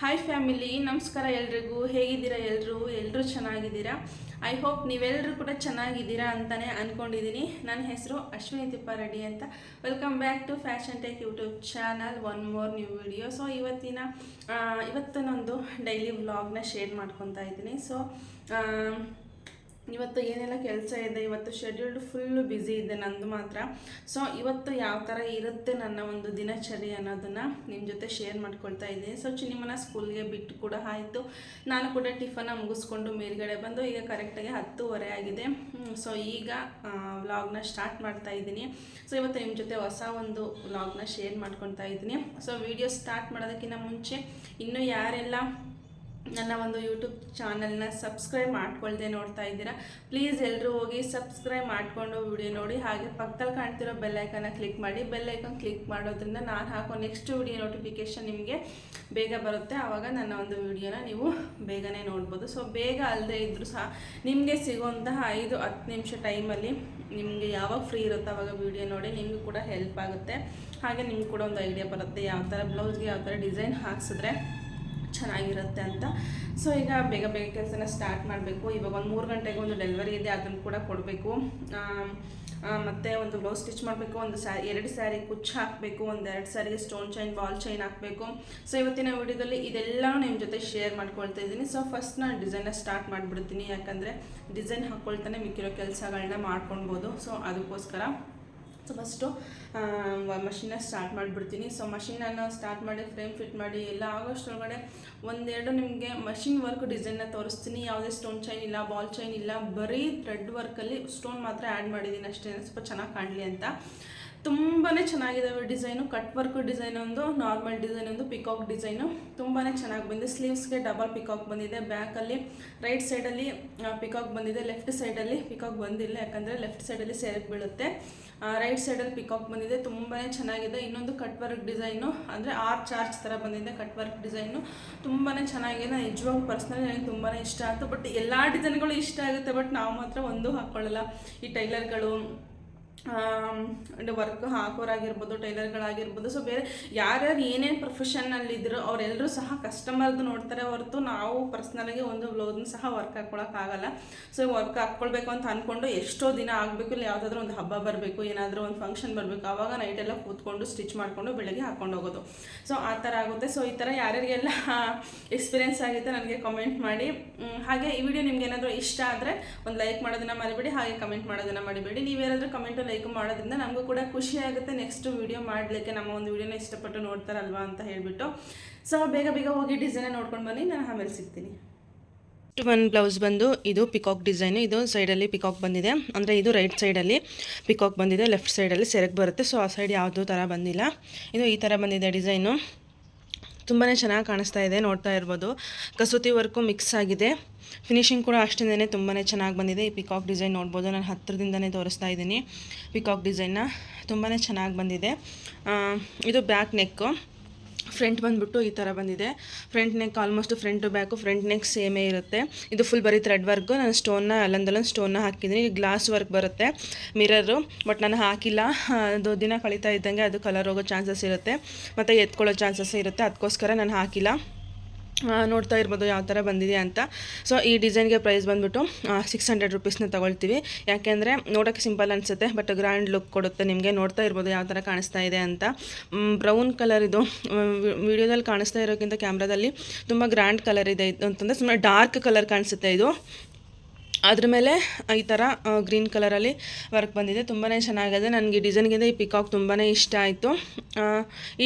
Hi family ನಮಸ್ಕಾರ ಎಲ್ರಿಗೂ. ಹೇಗಿದ್ದೀರಾ ಎಲ್ಲರೂ ಎಲ್ಲರೂ ಚೆನ್ನಾಗಿದ್ದೀರಾ? ಐ ಹೋಪ್ ನೀವೆಲ್ಲರೂ ಕೂಡ ಚೆನ್ನಾಗಿದ್ದೀರಾ ಅಂತಲೇ ಅಂದ್ಕೊಂಡಿದ್ದೀನಿ ನನ್ನ ಹೆಸರು ಅಶ್ವಿನಿ ತಿಪ್ಪಾರೆಡ್ಡಿ ಅಂತ. Welcome back to fashion tech YouTube channel one more new video so ಇವತ್ತಿನ ಇವತ್ತಿನೊಂದು ಡೈಲಿ ವ್ಲಾಗ್ನ ಶೇರ್ ಮಾಡ್ಕೊತಾ ಇದ್ದೀನಿ. ಸೊ ಇವತ್ತು ಏನೆಲ್ಲ ಕೆಲಸ ಇದೆ, ಇವತ್ತು ಶೆಡ್ಯೂಲ್ಡ್ ಫುಲ್ಲು ಬ್ಯುಸಿ ಇದೆ ನಂದು ಮಾತ್ರ. ಸೊ ಇವತ್ತು ಯಾವ ಥರ ಇರುತ್ತೆ ನನ್ನ ಒಂದು ದಿನಚರಿ ಅನ್ನೋದನ್ನು ನಿಮ್ಮ ಜೊತೆ ಶೇರ್ ಮಾಡ್ಕೊಳ್ತಾ ಇದ್ದೀನಿ. ಸೊ ಚಿನಿಮನ ಸ್ಕೂಲ್ಗೆ ಬಿಟ್ಟು ಕೂಡ ಆಯಿತು. ನಾನು ಕೂಡ ಟಿಫನ್ನ ಮುಗಿಸ್ಕೊಂಡು ಮೇಲ್ಗಡೆ ಬಂದು ಈಗ ಕರೆಕ್ಟಾಗಿ ಹತ್ತುವರೆ ಆಗಿದೆ. ಸೊ ಈಗ ವ್ಲಾಗ್ನ ಸ್ಟಾರ್ಟ್ ಮಾಡ್ತಾ ಇದ್ದೀನಿ. ಸೊ ಇವತ್ತು ನಿಮ್ಮ ಜೊತೆ ಹೊಸ ಒಂದು ವ್ಲಾಗ್ನ ಶೇರ್ ಮಾಡ್ಕೊತಾ ಇದ್ದೀನಿ. ಸೊ ವಿಡಿಯೋ ಸ್ಟಾರ್ಟ್ ಮಾಡೋದಕ್ಕಿಂತ ಮುಂಚೆ, ಇನ್ನೂ ಯಾರೆಲ್ಲ ನನ್ನ ಒಂದು ಯೂಟ್ಯೂಬ್ ಚಾನಲ್ನ ಸಬ್ಸ್ಕ್ರೈಬ್ ಮಾಡ್ಕೊಳ್ದೆ ನೋಡ್ತಾ ಇದ್ದೀರಾ, ಪ್ಲೀಸ್ ಎಲ್ಲರೂ ಹೋಗಿ ಸಬ್ಸ್ಕ್ರೈಬ್ ಮಾಡಿಕೊಂಡು ವಿಡಿಯೋ ನೋಡಿ, ಹಾಗೆ ಪಕ್ಕದಲ್ಲಿ ಕಾಣ್ತಿರೋ ಬೆಲ್ಲೈಕನ್ನ ಕ್ಲಿಕ್ ಮಾಡಿ ಬೆಲ್ಲೈಕನ್ ಕ್ಲಿಕ್ ಮಾಡೋದ್ರಿಂದ ನಾನು ಹಾಕೋ ನೆಕ್ಸ್ಟ್ ವಿಡಿಯೋ ನೋಟಿಫಿಕೇಷನ್ ನಿಮಗೆ ಬೇಗ ಬರುತ್ತೆ, ಆವಾಗ ನನ್ನ ಒಂದು ವಿಡಿಯೋನ ನೀವು ಬೇಗನೆ ನೋಡ್ಬೋದು. ಸೊ, ಬೇಗ ಅಲ್ಲದೆ ಇದ್ದರೂ ಸಹ ನಿಮಗೆ ಸಿಗುವಂತಹ ಐದು ಹತ್ತು ನಿಮಿಷ ಟೈಮಲ್ಲಿ ನಿಮಗೆ ಯಾವಾಗ ಫ್ರೀ ಇರುತ್ತೋ ಆವಾಗ ವಿಡಿಯೋ ನೋಡಿ, ನಿಮಗೂ ಕೂಡ ಹೆಲ್ಪ್ ಆಗುತ್ತೆ. ಹಾಗೆ ನಿಮ್ಗೆ ಕೂಡ ಒಂದು ಐಡಿಯಾ ಬರುತ್ತೆ, ಯಾವ ಥರ ಬ್ಲೌಸ್ಗೆ ಯಾವ ಥರ ಡಿಸೈನ್ ಹಾಕ್ಸಿದ್ರೆ. ಚೆನ್ನಾಗಿರುತ್ತೆ ಅಂತ. ಸೊ ಈಗ ಬೇಗ ಬೇಗ ಕೆಲಸನ ಸ್ಟಾರ್ಟ್ ಮಾಡಬೇಕು. ಇವಾಗ ಒಂದು ಮೂರು ಗಂಟೆಗೆ ಒಂದು ಡೆಲಿವರಿ ಇದೆ, ಅದನ್ನು ಕೂಡ ಕೊಡಬೇಕು. ಮತ್ತು ಒಂದು ಬ್ಲೌಸ್ ಸ್ಟಿಚ್ ಮಾಡಬೇಕು, ಒಂದು ಸ್ಯಾ ಎರಡು ಸ್ಯಾರಿ ಕುಚ್ಚು ಹಾಕಬೇಕು, ಒಂದು ಎರಡು ಸ್ಯಾರಿಗೆ ಸ್ಟೋನ್ ಚೈನ್ ಬಾಲ್ ಚೈನ್ ಹಾಕಬೇಕು. ಸೊ ಇವತ್ತಿನ ವಿಡಿಯೋದಲ್ಲಿ ಇದೆಲ್ಲ ನಿಮ್ಮ ಜೊತೆ ಶೇರ್ ಮಾಡ್ಕೊಳ್ತಾ ಇದ್ದೀನಿ. ಸೊ ಫಸ್ಟ್ ನಾನು ಡಿಸೈನ್ನ ಸ್ಟಾರ್ಟ್ ಮಾಡಿಬಿಡ್ತೀನಿ. ಯಾಕಂದರೆ ಡಿಸೈನ್ ಹಾಕ್ಕೊಳ್ತಾನೆ ಮಿಕ್ಕಿರೋ ಕೆಲಸಗಳನ್ನ ಮಾಡ್ಕೊಳ್ಬೋದು. ಸೊ ಅದಕ್ಕೋಸ್ಕರ ಸೊ ಫಸ್ಟು ಮಷಿನ ಸ್ಟಾರ್ಟ್ ಮಾಡಿಬಿಡ್ತೀನಿ. ಸೊ ಮಷಿನನ್ನು ಸ್ಟಾರ್ಟ್ ಮಾಡಿ ಫ್ರೇಮ್ ಫಿಟ್ ಮಾಡಿ, ಎಲ್ಲ ಆಗೋಷ್ಟರೊಳಗಡೆ ಒಂದೆರಡು ನಿಮಗೆ ಮಷಿನ್ ವರ್ಕ್ ಡಿಸೈನ್ನ ತೋರಿಸ್ತೀನಿ. ಯಾವುದೇ ಸ್ಟೋನ್ ಚೈನ್ ಇಲ್ಲ ಬಾಲ್ ಚೈನ್ ಇಲ್ಲ, ಬರೀ ಥ್ರೆಡ್ ವರ್ಕಲ್ಲಿ ಸ್ಟೋನ್ ಮಾತ್ರ ಆ್ಯಡ್ ಮಾಡಿದ್ದೀನಿ ಅಷ್ಟೇ. ಸ್ವಲ್ಪ ಚೆನ್ನಾಗಿ ಕಾಣಲಿ ಅಂತ. ತುಂಬಾ ಚೆನ್ನಾಗಿದ್ದಾವೆ ಡಿಸೈನು ಕಟ್ ವರ್ಕ್ ಡಿಸೈನ್ ಒಂದು ನಾರ್ಮಲ್ ಡಿಸೈನ್ ಒಂದು ಪಿಕಾಕ್ ಡಿಸೈನು ತುಂಬಾ ಚೆನ್ನಾಗಿ ಬಂದಿದೆ. ಸ್ಲೀವ್ಸ್ಗೆ ಡಬಲ್ ಪಿಕಾಕ್ ಬಂದಿದೆ. ಬ್ಯಾಕಲ್ಲಿ ರೈಟ್ ಸೈಡಲ್ಲಿ ಪಿಕಾಕ್ ಬಂದಿದೆ. ಲೆಫ್ಟ್ ಸೈಡಲ್ಲಿ ಪಿಕಾಕ್ ಬಂದಿಲ್ಲ. ಯಾಕಂದರೆ ಲೆಫ್ಟ್ ಸೈಡಲ್ಲಿ ಸೇರಕ್ಕೆ ಬೀಳುತ್ತೆ. ರೈಟ್ ಸೈಡಲ್ಲಿ ಪಿಕಾಕ್ ಬಂದಿದೆ. ತುಂಬಾ ಚೆನ್ನಾಗಿದೆ. ಇನ್ನೊಂದು ಕಟ್ ವರ್ಕ್ ಡಿಸೈನು ಅಂದರೆ ಆರ್ ಚಾರ್ಜ್ ಥರ ಬಂದಿದೆ ಕಟ್ ವರ್ಕ್ ಡಿಸೈನು ತುಂಬಾ ಚೆನ್ನಾಗಿದೆ. ನಾನು ನಿಜವಾಗ್ಲೂ ಪರ್ಸ್ನಲಿ ನನಗೆ ತುಂಬಾ ಇಷ್ಟ ಆಯಿತು. ಬಟ್ ಎಲ್ಲ ಡಿಸೈನ್ಗಳು ಇಷ್ಟ ಆಗುತ್ತೆ. ಬಟ್ ನಾವು ಮಾತ್ರ ಒಂದು ಹಾಕ್ಕೊಳ್ಳಲ್ಲ ಈ ಟೈಲರ್ಗಳು ವರ್ಕ್ ಹಾಕೋರಾಗಿರ್ಬೋದು, ಟೈಲರ್ಗಳಾಗಿರ್ಬೋದು. ಸೊ ಬೇರೆ ಯಾರ್ಯಾರು ಏನೇನು ಪ್ರೊಫೆಷನ್ನಲ್ಲಿದ್ದರು ಅವರೆಲ್ಲರೂ ಸಹ ಕಸ್ಟಮರ್ದು ನೋಡ್ತಾರೆ ಹೊರತು ನಾವು ಪರ್ಸ್ನಲಾಗಿ ಒಂದು ಬ್ಲೌಸ್ನ ಸಹ ವರ್ಕ್ ಹಾಕ್ಕೊಳಕ್ಕಾಗಲ್ಲ ಸೊ ವರ್ಕ್ ಹಾಕ್ಕೊಳ್ಬೇಕು ಅಂತ ಅಂದ್ಕೊಂಡು ಎಷ್ಟೋ ದಿನ ಆಗಬೇಕು, ಇಲ್ಲ ಯಾವುದಾದ್ರೂ ಒಂದು ಹಬ್ಬ ಬರಬೇಕು, ಏನಾದರೂ ಒಂದು ಫಂಕ್ಷನ್ ಬರಬೇಕು ಆವಾಗ ನೈಟೆಲ್ಲ ಕೂತ್ಕೊಂಡು ಸ್ಟಿಚ್ ಮಾಡಿಕೊಂಡು ಬೆಳಗ್ಗೆ ಹಾಕ್ಕೊಂಡು ಹೋಗೋದು. ಸೊ ಆ ಥರ ಆಗುತ್ತೆ. ಸೊ ಈ ಥರ ಯಾರ್ಯಾರಿಗೆಲ್ಲ ಎಕ್ಸ್ಪೀರಿಯೆನ್ಸ್ ಆಗಿದೆ ನನಗೆ ಕಮೆಂಟ್ ಮಾಡಿ. ಹಾಗೆ ಈ ವಿಡಿಯೋ ನಿಮ್ಗೆ ಏನಾದರೂ ಇಷ್ಟ ಆದರೆ ಒಂದು ಲೈಕ್ ಮಾಡೋದನ್ನು ಮರಿಬೇಡಿ, ಹಾಗೆ ಕಮೆಂಟ್ ಮಾಡೋದನ್ನ ಮರಿಬೇಡಿ. ನೀವೇನಾದರೂ ಕಮೆಂಟು ಲೈಕ್ ಮಾಡೋದ್ರಿಂದ ನಮಗೂ ಕೂಡ ಖುಷಿ ಆಗುತ್ತೆ. ನೆಕ್ಸ್ಟ್ ವಿಡಿಯೋ ಮಾಡಲಿಕ್ಕೆ ನಮ್ಮ ಒಂದು ವೀಡಿಯೋನ ಇಷ್ಟಪಟ್ಟು ನೋಡ್ತಾರಲ್ವಾ ಅಂತ ಹೇಳಿಬಿಟ್ಟು. ಸೊ ಬೇಗ ಬೇಗ ಹೋಗಿ ಡಿಸೈನೇ ನೋಡ್ಕೊಂಡು ಬನ್ನಿ. ನಾನು ಆಮೇಲೆ ಸಿಗ್ತೀನಿ. ಒನ್ ಬ್ಲೌಸ್ ಬಂದು, ಇದು ಪಿಕಾಕ್ ಡಿಸೈನು ಇದು ಸೈಡಲ್ಲಿ ಪಿಕಾಕ್ ಬಂದಿದೆ. ಅಂದರೆ ಇದು ರೈಟ್ ಸೈಡಲ್ಲಿ ಪಿಕಾಕ್ ಬಂದಿದೆ. ಲೆಫ್ಟ್ ಸೈಡಲ್ಲಿ ಸೆರೆಗೆ ಬರುತ್ತೆ. ಸೊ ಆ ಸೈಡ್ ಯಾವುದೂ ಥರ ಬಂದಿಲ್ಲ. ಇದು ಈ ಥರ ಬಂದಿದೆ ಡಿಸೈನು ತುಂಬಾ ಚೆನ್ನಾಗಿ ಕಾಣಿಸ್ತಾ ಇದೆ, ನೋಡ್ತಾ ಇರ್ಬೋದು. ಕಸೂತಿ ವರ್ಕು ಮಿಕ್ಸ್ ಆಗಿದೆ. ಫಿನಿಶಿಂಗ್ ಕೂಡ ಅಷ್ಟೇ ತುಂಬಾ ಚೆನ್ನಾಗಿ ಬಂದಿದೆ. ಈ ಪಿಕಾಕ್ ಡಿಸೈನ್ ನೋಡ್ಬೋದು. ನಾನು ಹತ್ತಿರದಿಂದನೇ ತೋರಿಸ್ತಾ ಇದ್ದೀನಿ. ಪಿಕಾಕ್ ಡಿಸೈನ್ನ ತುಂಬಾ ಚೆನ್ನಾಗಿ ಬಂದಿದೆ. ಇದು ಬ್ಯಾಕ್ ನೆಕ್ಕು ಫ್ರಂಟ್ ಬಂದ್ಬಿಟ್ಟು ಈ ಥರ ಬಂದಿದೆ. Front neck almost front back front neck ಸೇಮೇ ಇರುತ್ತೆ. ಇದು ಫುಲ್ ಬರೀ ಥ್ರೆಡ್ ವರ್ಕು ನಾನು ಸ್ಟೋನ್ನ ಅಲ್ಲೊಂದಲ್ಲೊಂದು ಸ್ಟೋನ್ನ ಹಾಕಿದ್ದೀನಿ. ಗ್ಲಾಸ್ ವರ್ಕ್ ಬರುತ್ತೆ ಮಿರರು ಬಟ್ ನಾನು ಹಾಕಿಲ್ಲ. ಅದು ದಿನ ಕಳೀತಾ ಇದ್ದಂಗೆ ಅದು ಕಲರ್ ಹೋಗೋ ಚಾನ್ಸಸ್ ಇರುತ್ತೆ. ಮತ್ತು ಎತ್ಕೊಳ್ಳೋ ಚಾನ್ಸಸ್ ಇರುತ್ತೆ, ಅದಕ್ಕೋಸ್ಕರ ನಾನು ಹಾಕಿಲ್ಲ. ನೋಡ್ತಾ ಇರ್ಬೋದು ಯಾವ ಥರ ಬಂದಿದೆ ಅಂತ. ಸೊ ಈ ಡಿಸೈನ್ಗೆ ಪ್ರೈಸ್ ಬಂದ್ಬಿಟ್ಟು ಸಿಕ್ಸ್ ಹಂಡ್ರೆಡ್ ರುಪೀಸ್ನ ತೊಗೊಳ್ತೀವಿ. ಯಾಕೆಂದರೆ ನೋಡೋಕ್ಕೆ ಸಿಂಪಲ್ ಅನಿಸುತ್ತೆ ಬಟ್ ಗ್ರ್ಯಾಂಡ್ ಲುಕ್ ಕೊಡುತ್ತೆ ನಿಮಗೆ. ನೋಡ್ತಾ ಇರ್ಬೋದು ಯಾವ ಥರ ಕಾಣಿಸ್ತಾ ಇದೆ ಅಂತ. ಬ್ರೌನ್ ಕಲರ್ ಇದು. ವಿಡಿಯೋದಲ್ಲಿ ಕಾಣಿಸ್ತಾ ಇರೋಕ್ಕಿಂತ ಕ್ಯಾಮ್ರಾದಲ್ಲಿ ತುಂಬ ಗ್ರ್ಯಾಂಡ್ ಕಲರ್ ಇದೆ ಅಂತಂದರೆ ಸುಮ್ಮನೆ ಡಾರ್ಕ್ ಕಲರ್ ಕಾಣಿಸುತ್ತೆ ಇದು. ಅದ್ರ ಮೇಲೆ ಈ ಥರ ಗ್ರೀನ್ ಕಲರಲ್ಲಿ ವರ್ಕ್ ಬಂದಿದೆ. ತುಂಬಾ ಚೆನ್ನಾಗಿದೆ. ನನಗೆ ಡಿಸೈನ್ಗಿಂತ ಈ ಪಿಕಾಕ್ ತುಂಬಾ ಇಷ್ಟ ಆಯಿತು.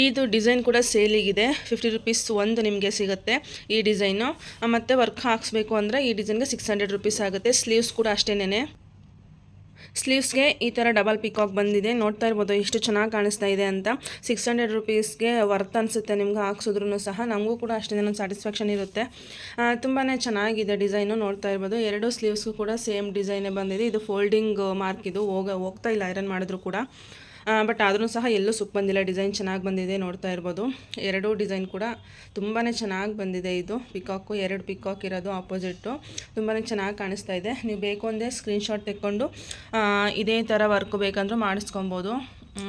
ಇದು ಡಿಸೈನ್ ಕೂಡ ಸೇಲಿಗಿದೆ ಫಿಫ್ಟಿ ರುಪೀಸ್ ಒಂದು ನಿಮಗೆ ಸಿಗುತ್ತೆ ಈ ಡಿಸೈನು ಮತ್ತು ವರ್ಕ್ ಹಾಕ್ಸ್ಬೇಕು ಅಂದರೆ ಈ ಡಿಸೈನ್ಗೆ ಸಿಕ್ಸ್ ಹಂಡ್ರೆಡ್ ರುಪೀಸ್ ಆಗುತ್ತೆ. ಸ್ಲೀವ್ಸ್ ಕೂಡ ಅಷ್ಟೇನೆ ಸ್ಲೀವ್ಸ್ಗೆ ಈ ಥರ ಡಬಲ್ ಪಿಕಾಕ್ ಬಂದಿದೆ. ನೋಡ್ತಾ ಇರ್ಬೋದು ಎಷ್ಟು ಚೆನ್ನಾಗಿ ಕಾಣಿಸ್ತಾ ಇದೆ ಅಂತ. ಸಿಕ್ಸ್ ಹಂಡ್ರೆಡ್ ರುಪೀಸ್ಗೆ ವರ್ತ್ ಅನಿಸುತ್ತೆ ನಿಮ್ಗೆ ಹಾಕ್ಸಿದ್ರು ಸಹ. ನಮಗೂ ಕೂಡ ಅಷ್ಟೇ ಒಂದು ಸ್ಯಾಟಿಸ್ಫ್ಯಾಕ್ಷನ್ ಇರುತ್ತೆ. ತುಂಬಾ ಚೆನ್ನಾಗಿದೆ ಡಿಸೈನು ನೋಡ್ತಾ ಇರ್ಬೋದು. ಎರಡು ಸ್ಲೀವ್ಸ್ಗೂ ಕೂಡ ಸೇಮ್ ಡಿಸೈನೇ ಬಂದಿದೆ. ಇದು ಫೋಲ್ಡಿಂಗ್ ಮಾರ್ಕ್ ಇದು. ಹೋಗ, ಹೋಗ್ತಾ ಇಲ್ಲ ಐರನ್ ಮಾಡಿದ್ರು ಕೂಡ. ಬಟ್ ಆದರೂ ಸಹ ಎಲ್ಲೂ ಸುಕ್ ಬಂದಿಲ್ಲ. ಡಿಸೈನ್ ಚೆನ್ನಾಗಿ ಬಂದಿದೆ, ನೋಡ್ತಾ ಇರ್ಬೋದು. ಎರಡೂ ಡಿಸೈನ್ ಕೂಡ ತುಂಬಾ ಚೆನ್ನಾಗಿ ಬಂದಿದೆ ಇದು. ಪಿಕಾಕು ಎರಡು ಪಿಕಾಕ್ ಇರೋದು ಆಪೋಸಿಟ್ಟು ತುಂಬಾ ಚೆನ್ನಾಗಿ ಕಾಣಿಸ್ತಾ ಇದೆ. ನೀವು ಬೇಕು ಅಂದರೆ ಸ್ಕ್ರೀನ್ಶಾಟ್ ತೆಕ್ಕೊಂಡು ಇದೇ ಥರ ವರ್ಕ್ ಬೇಕಂದ್ರೂ ಮಾಡಿಸ್ಕೊಬೋದು.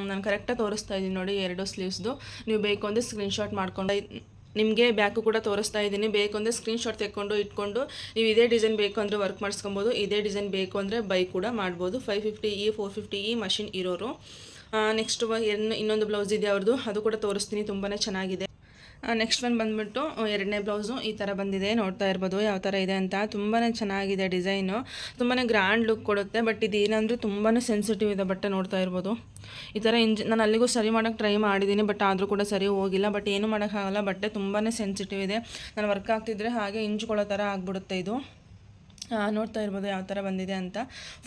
ನಾನು ಕರೆಕ್ಟಾಗಿ ತೋರಿಸ್ತಾ ಇದ್ದೀನಿ ನೋಡಿ ಎರಡು ಸ್ಲೀವ್ಸ್ದು ನೀವು ಬೇಕು ಅಂದರೆ ಸ್ಕ್ರೀನ್ಶಾಟ್ ಮಾಡ್ಕೊಂಡು, ನಿಮಗೆ ಬ್ಯಾಕು ಕೂಡ ತೋರಿಸ್ತಾ ಇದ್ದೀನಿ ಬೇಕು ಅಂದರೆ ಸ್ಕ್ರೀನ್ಶಾಟ್ ತೆಕ್ಕೊಂಡು, ಇಟ್ಕೊಂಡು, ನೀವು ಇದೇ ಡಿಸೈನ್ ಬೇಕು ಅಂದರೆ ವರ್ಕ್ ಮಾಡಿಸ್ಕೊಬೋದು. ಇದೇ ಡಿಸೈನ್ ಬೇಕು ಅಂದರೆ ಬೈ ಕೂಡ ಮಾಡ್ಬೋದು. Five fifty E four fifty E machine ಇರೋರು. ನೆಕ್ಸ್ಟ್ ಇನ್ನೊಂದು ಬ್ಲೌಸ್ ಇದೆ ಅವ್ರದ್ದು ಅದು ಕೂಡ ತೋರಿಸ್ತೀನಿ ತುಂಬಾ ಚೆನ್ನಾಗಿದೆ. ನೆಕ್ಸ್ಟ್ ಒನ್ ಬಂದ್ಬಿಟ್ಟು ಎರಡನೇ ಬ್ಲೌಸು ಈ ಥರ ಬಂದಿದೆ. ನೋಡ್ತಾ ಇರ್ಬೋದು ಯಾವ ಥರ ಇದೆ ಅಂತ. ತುಂಬಾ ಚೆನ್ನಾಗಿದೆ ಡಿಸೈನು ತುಂಬಾ ಗ್ರ್ಯಾಂಡ್ ಲುಕ್ ಕೊಡುತ್ತೆ ಬಟ್ ಇದು ಏನಂದರೆ ತುಂಬಾ ಸೆನ್ಸಿಟಿವ್ ಇದೆ ಬಟ್ಟೆ ನೋಡ್ತಾ ಇರ್ಬೋದು. ಈ ಥರ ಇಂಜ್, ನಾನು ಅಲ್ಲಿಗೂ ಸರಿ ಮಾಡೋಕ್ಕೆ ಟ್ರೈ ಮಾಡಿದ್ದೀನಿ ಬಟ್ ಆದರೂ ಕೂಡ ಸರಿ ಹೋಗಿಲ್ಲ. ಬಟ್ ಏನು ಮಾಡೋಕ್ಕಾಗಲ್ಲ, ಬಟ್ಟೆ ತುಂಬಾ ಸೆನ್ಸಿಟಿವ್ ಇದೆ. ನಾನು ವರ್ಕ್ ಆಗ್ತಿದ್ರೆ ಹಾಗೆ ಇಂಜ್ಕೊಳ್ಳೋ ಥರ ಆಗಿಬಿಡುತ್ತೆ ಇದು. ನೋಡ್ತಾ ಇರ್ಬೋದು ಯಾವ ಥರ ಬಂದಿದೆ ಅಂತ.